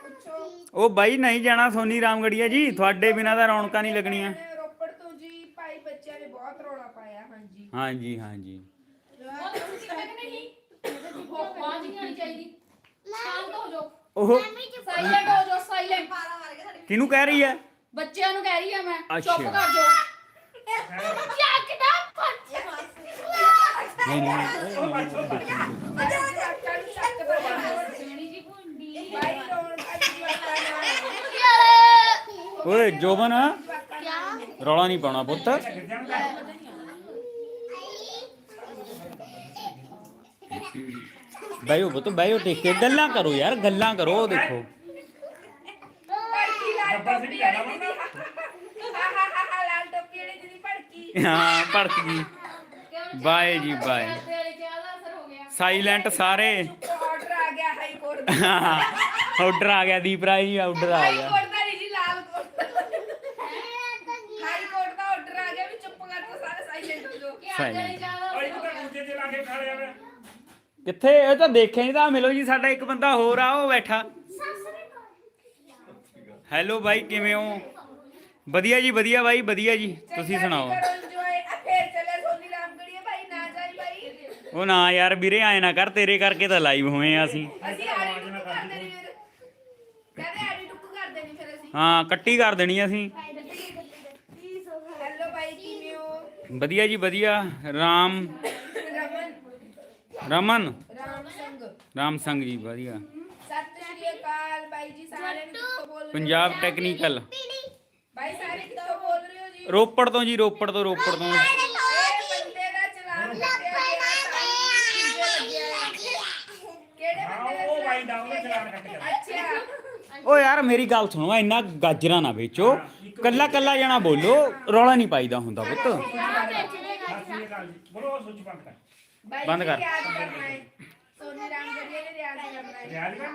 ਪੁੱਛੋ ਉਹ ਬਾਈ ਨਹੀਂ ਜਾਣਾ ਸੋਨੀ ਰਾਮਗੜੀਆ ਜੀ ਤੁਹਾਡੇ ਬਿਨਾਂ ਤਾਂ ਰੌਣਕਾਂ ਨਹੀਂ ਲੱਗਣੀਆਂ। ਮੈਂ ਰੋਪੜ ਤੋਂ ਜੀ ਭਾਈ ਬੱਚਿਆਂ ਨੇ ਬਹੁਤ ਰੌਲਾ ਪਾਇਆ ਹਾਂਜੀ। ਹਾਂਜੀ ਹਾਂਜੀ। ਆਵਾਜ਼ ਨਹੀਂ ਆਣੀ ਚਾਹੀਦੀ ਸ਼ਾਂਤ ਹੋ ਜਾਓ ਉਹ ਸਾਇਲੈਂਟ ਹੋ ਜਾਓ ਸਾਇਲੈਂਟ ਕਿਹਨੂੰ ਕਹਿ ਰਹੀ ਹੈ? ਬੱਚਿਆਂ ਨੂੰ ਕਹਿ ਰਹੀ ਆ ਮੈਂ। ਚੁੱਪ ਕਰ ਜਾਓ। ਨਹੀਂ ਨਹੀਂ ਜਵਾਕਾਂ ਨੂੰ ਚੱਕ ਦੋ ਭਾਈ ਰੌਣਕਾਂ ਦੀ ਜਵਾਕਾਂ ਨਾਲ ਓਏ ਜੋਬਨ ਰੌਲਾ ਨਹੀਂ ਪਾਉਣਾ ਪੁੱਤ। ਨੂੰ ਕਰ ਬੈਓ ਪੁੱਤ ਬੈਓ ਟੇਕ ਕੇ ਗੱਲਾਂ ਕਰੋ ਯਾਰ ਗੱਲਾਂ ਕਰੋ ਉਹ ਦੇਖੋ। ਹਾ ਭੜਕੀ ਗਈ। ਬਾਏ ਜੀ ਬਾਏ। ਸਾਇਲੈਂਟ ਸਾਰੇ। ਆਰਡਰ ਆ ਗਿਆ ਹਾਈ ਕੋਰਟ ਦਾ। ਆਰਡਰ ਆ ਗਿਆ ਦੀਪ ਰਾਜ ਜੀ ਆਰਡਰ ਆ ਗਿਆ ਕੋਰਟ ਦਾ ਨਹੀਂ ਜੀ ਲਾਲ ਕੋਰਟ ਦਾ ਹਾਈ ਕੋਰਟ ਦਾ ਆਰਡਰ ਆ ਗਿਆ ਵੀ ਚੁੱਪ ਕਰ ਤੋ ਸਾਰੇ ਸਾਇਲੈਂਟ ਤੂੰ ਦੂਜੇ ਲਾ ਕੇ ਖਾ ਲਿਆ ਕਿੱਥੇ? ਇਹ ਤਾਂ ਦੇਖਿਆ ਨਹੀਂ ਤਾਂ ਮਿਲੋ ਜੀ ਸਾਡਾ ਇੱਕ ਬੰਦਾ ਹੋਰ ਆ ਉਹ ਬੈਠਾ। ਹੈਲੋ ਬਾਈ ਕਿਵੇਂ ਹੋ? ਵਧੀਆ ਜੀ ਵਧੀਆ ਬਾਈ ਵਧੀਆ ਜੀ। ਤੁਸੀਂ ਸੁਣਾਓ? ਕਰੋ ਇੰਜੋਏ ਆ ਫੇਰ ਚੱਲੇ ਸੋਨੀ ਰਾਮਗੜੀਆ ਭਾਈ ਨਾ ਜਾਈ ਭਾਈ ਉਹ ਨਾ ਯਾਰ ਵੀਰੇ ਆਏ ਨਾ ਕਰ ਤੇਰੇ ਕਰਕੇ ਤਾਂ ਲਾਈਵ ਹੋਏ ਆ ਅਸੀਂ। ਹਾਂ ਕੱਟੀ ਕਰ ਦੇਣੀ ਅਸੀਂ। ਵਧੀਆ ਜੀ ਵਧੀਆ। ਰਾਮ। ਰਮਨ? ਰਮਨ ਰਾਮ ਸਿੰਘ ਰਾਮ ਸਿੰਘ ਜੀ ਵਧੀਆ। ਸਤਿ ਸ਼੍ਰੀ ਅਕਾਲ ਬਾਈ ਜੀ ਸਾਰਿਆਂ ਨੂੰ ਕਿੱਥੋਂ ਬੋਲ ਰਹੇ ਹੋ? ਪੰਜਾਬ ਟੈਕਨੀਕਲ ਬਾਈ ਸਾਰੇ ਕਿੱਥੋਂ ਬੋਲ ਰਹੇ ਹੋ ਜੀ ਰੋਪੜ ਤੋਂ ਜੀ ਰੋਪੜ ਤੋਂ ਰੋਪੜ ਤੋਂ। ਇਹ ਬੰਦੇ ਦਾ ਚਲਾਨ ਗਿਆ। ਕਿਹੜੇ ਬੰਦੇ ਦਾ ਚਲਾਨ ਅੱਛਾ। ਓ ਯਾਰ ਮੇਰੀ ਗੱਲ ਸੁਣੋ ਇੰਨਾ ਗਾਜਰਾਂ ਨਾ ਵੇਚੋ। ਕੱਲਾ ਕੱਲਾ ਜਣਾ ਬੋਲੋ ਰੌਲਾ ਨਹੀਂ ਪਾਈਦਾ ਹੁੰਦਾ ਪੁੱਤ। ਬੋਲੋ ਸੁੱਚ ਬੰਦ ਕਰ। ਬੰਦ ਕਰ। ਰਿਆਜ਼ ਕਰਨਾ ਹੈ। ਸੋਨੀ ਰਾਮ ਗੜੀਆ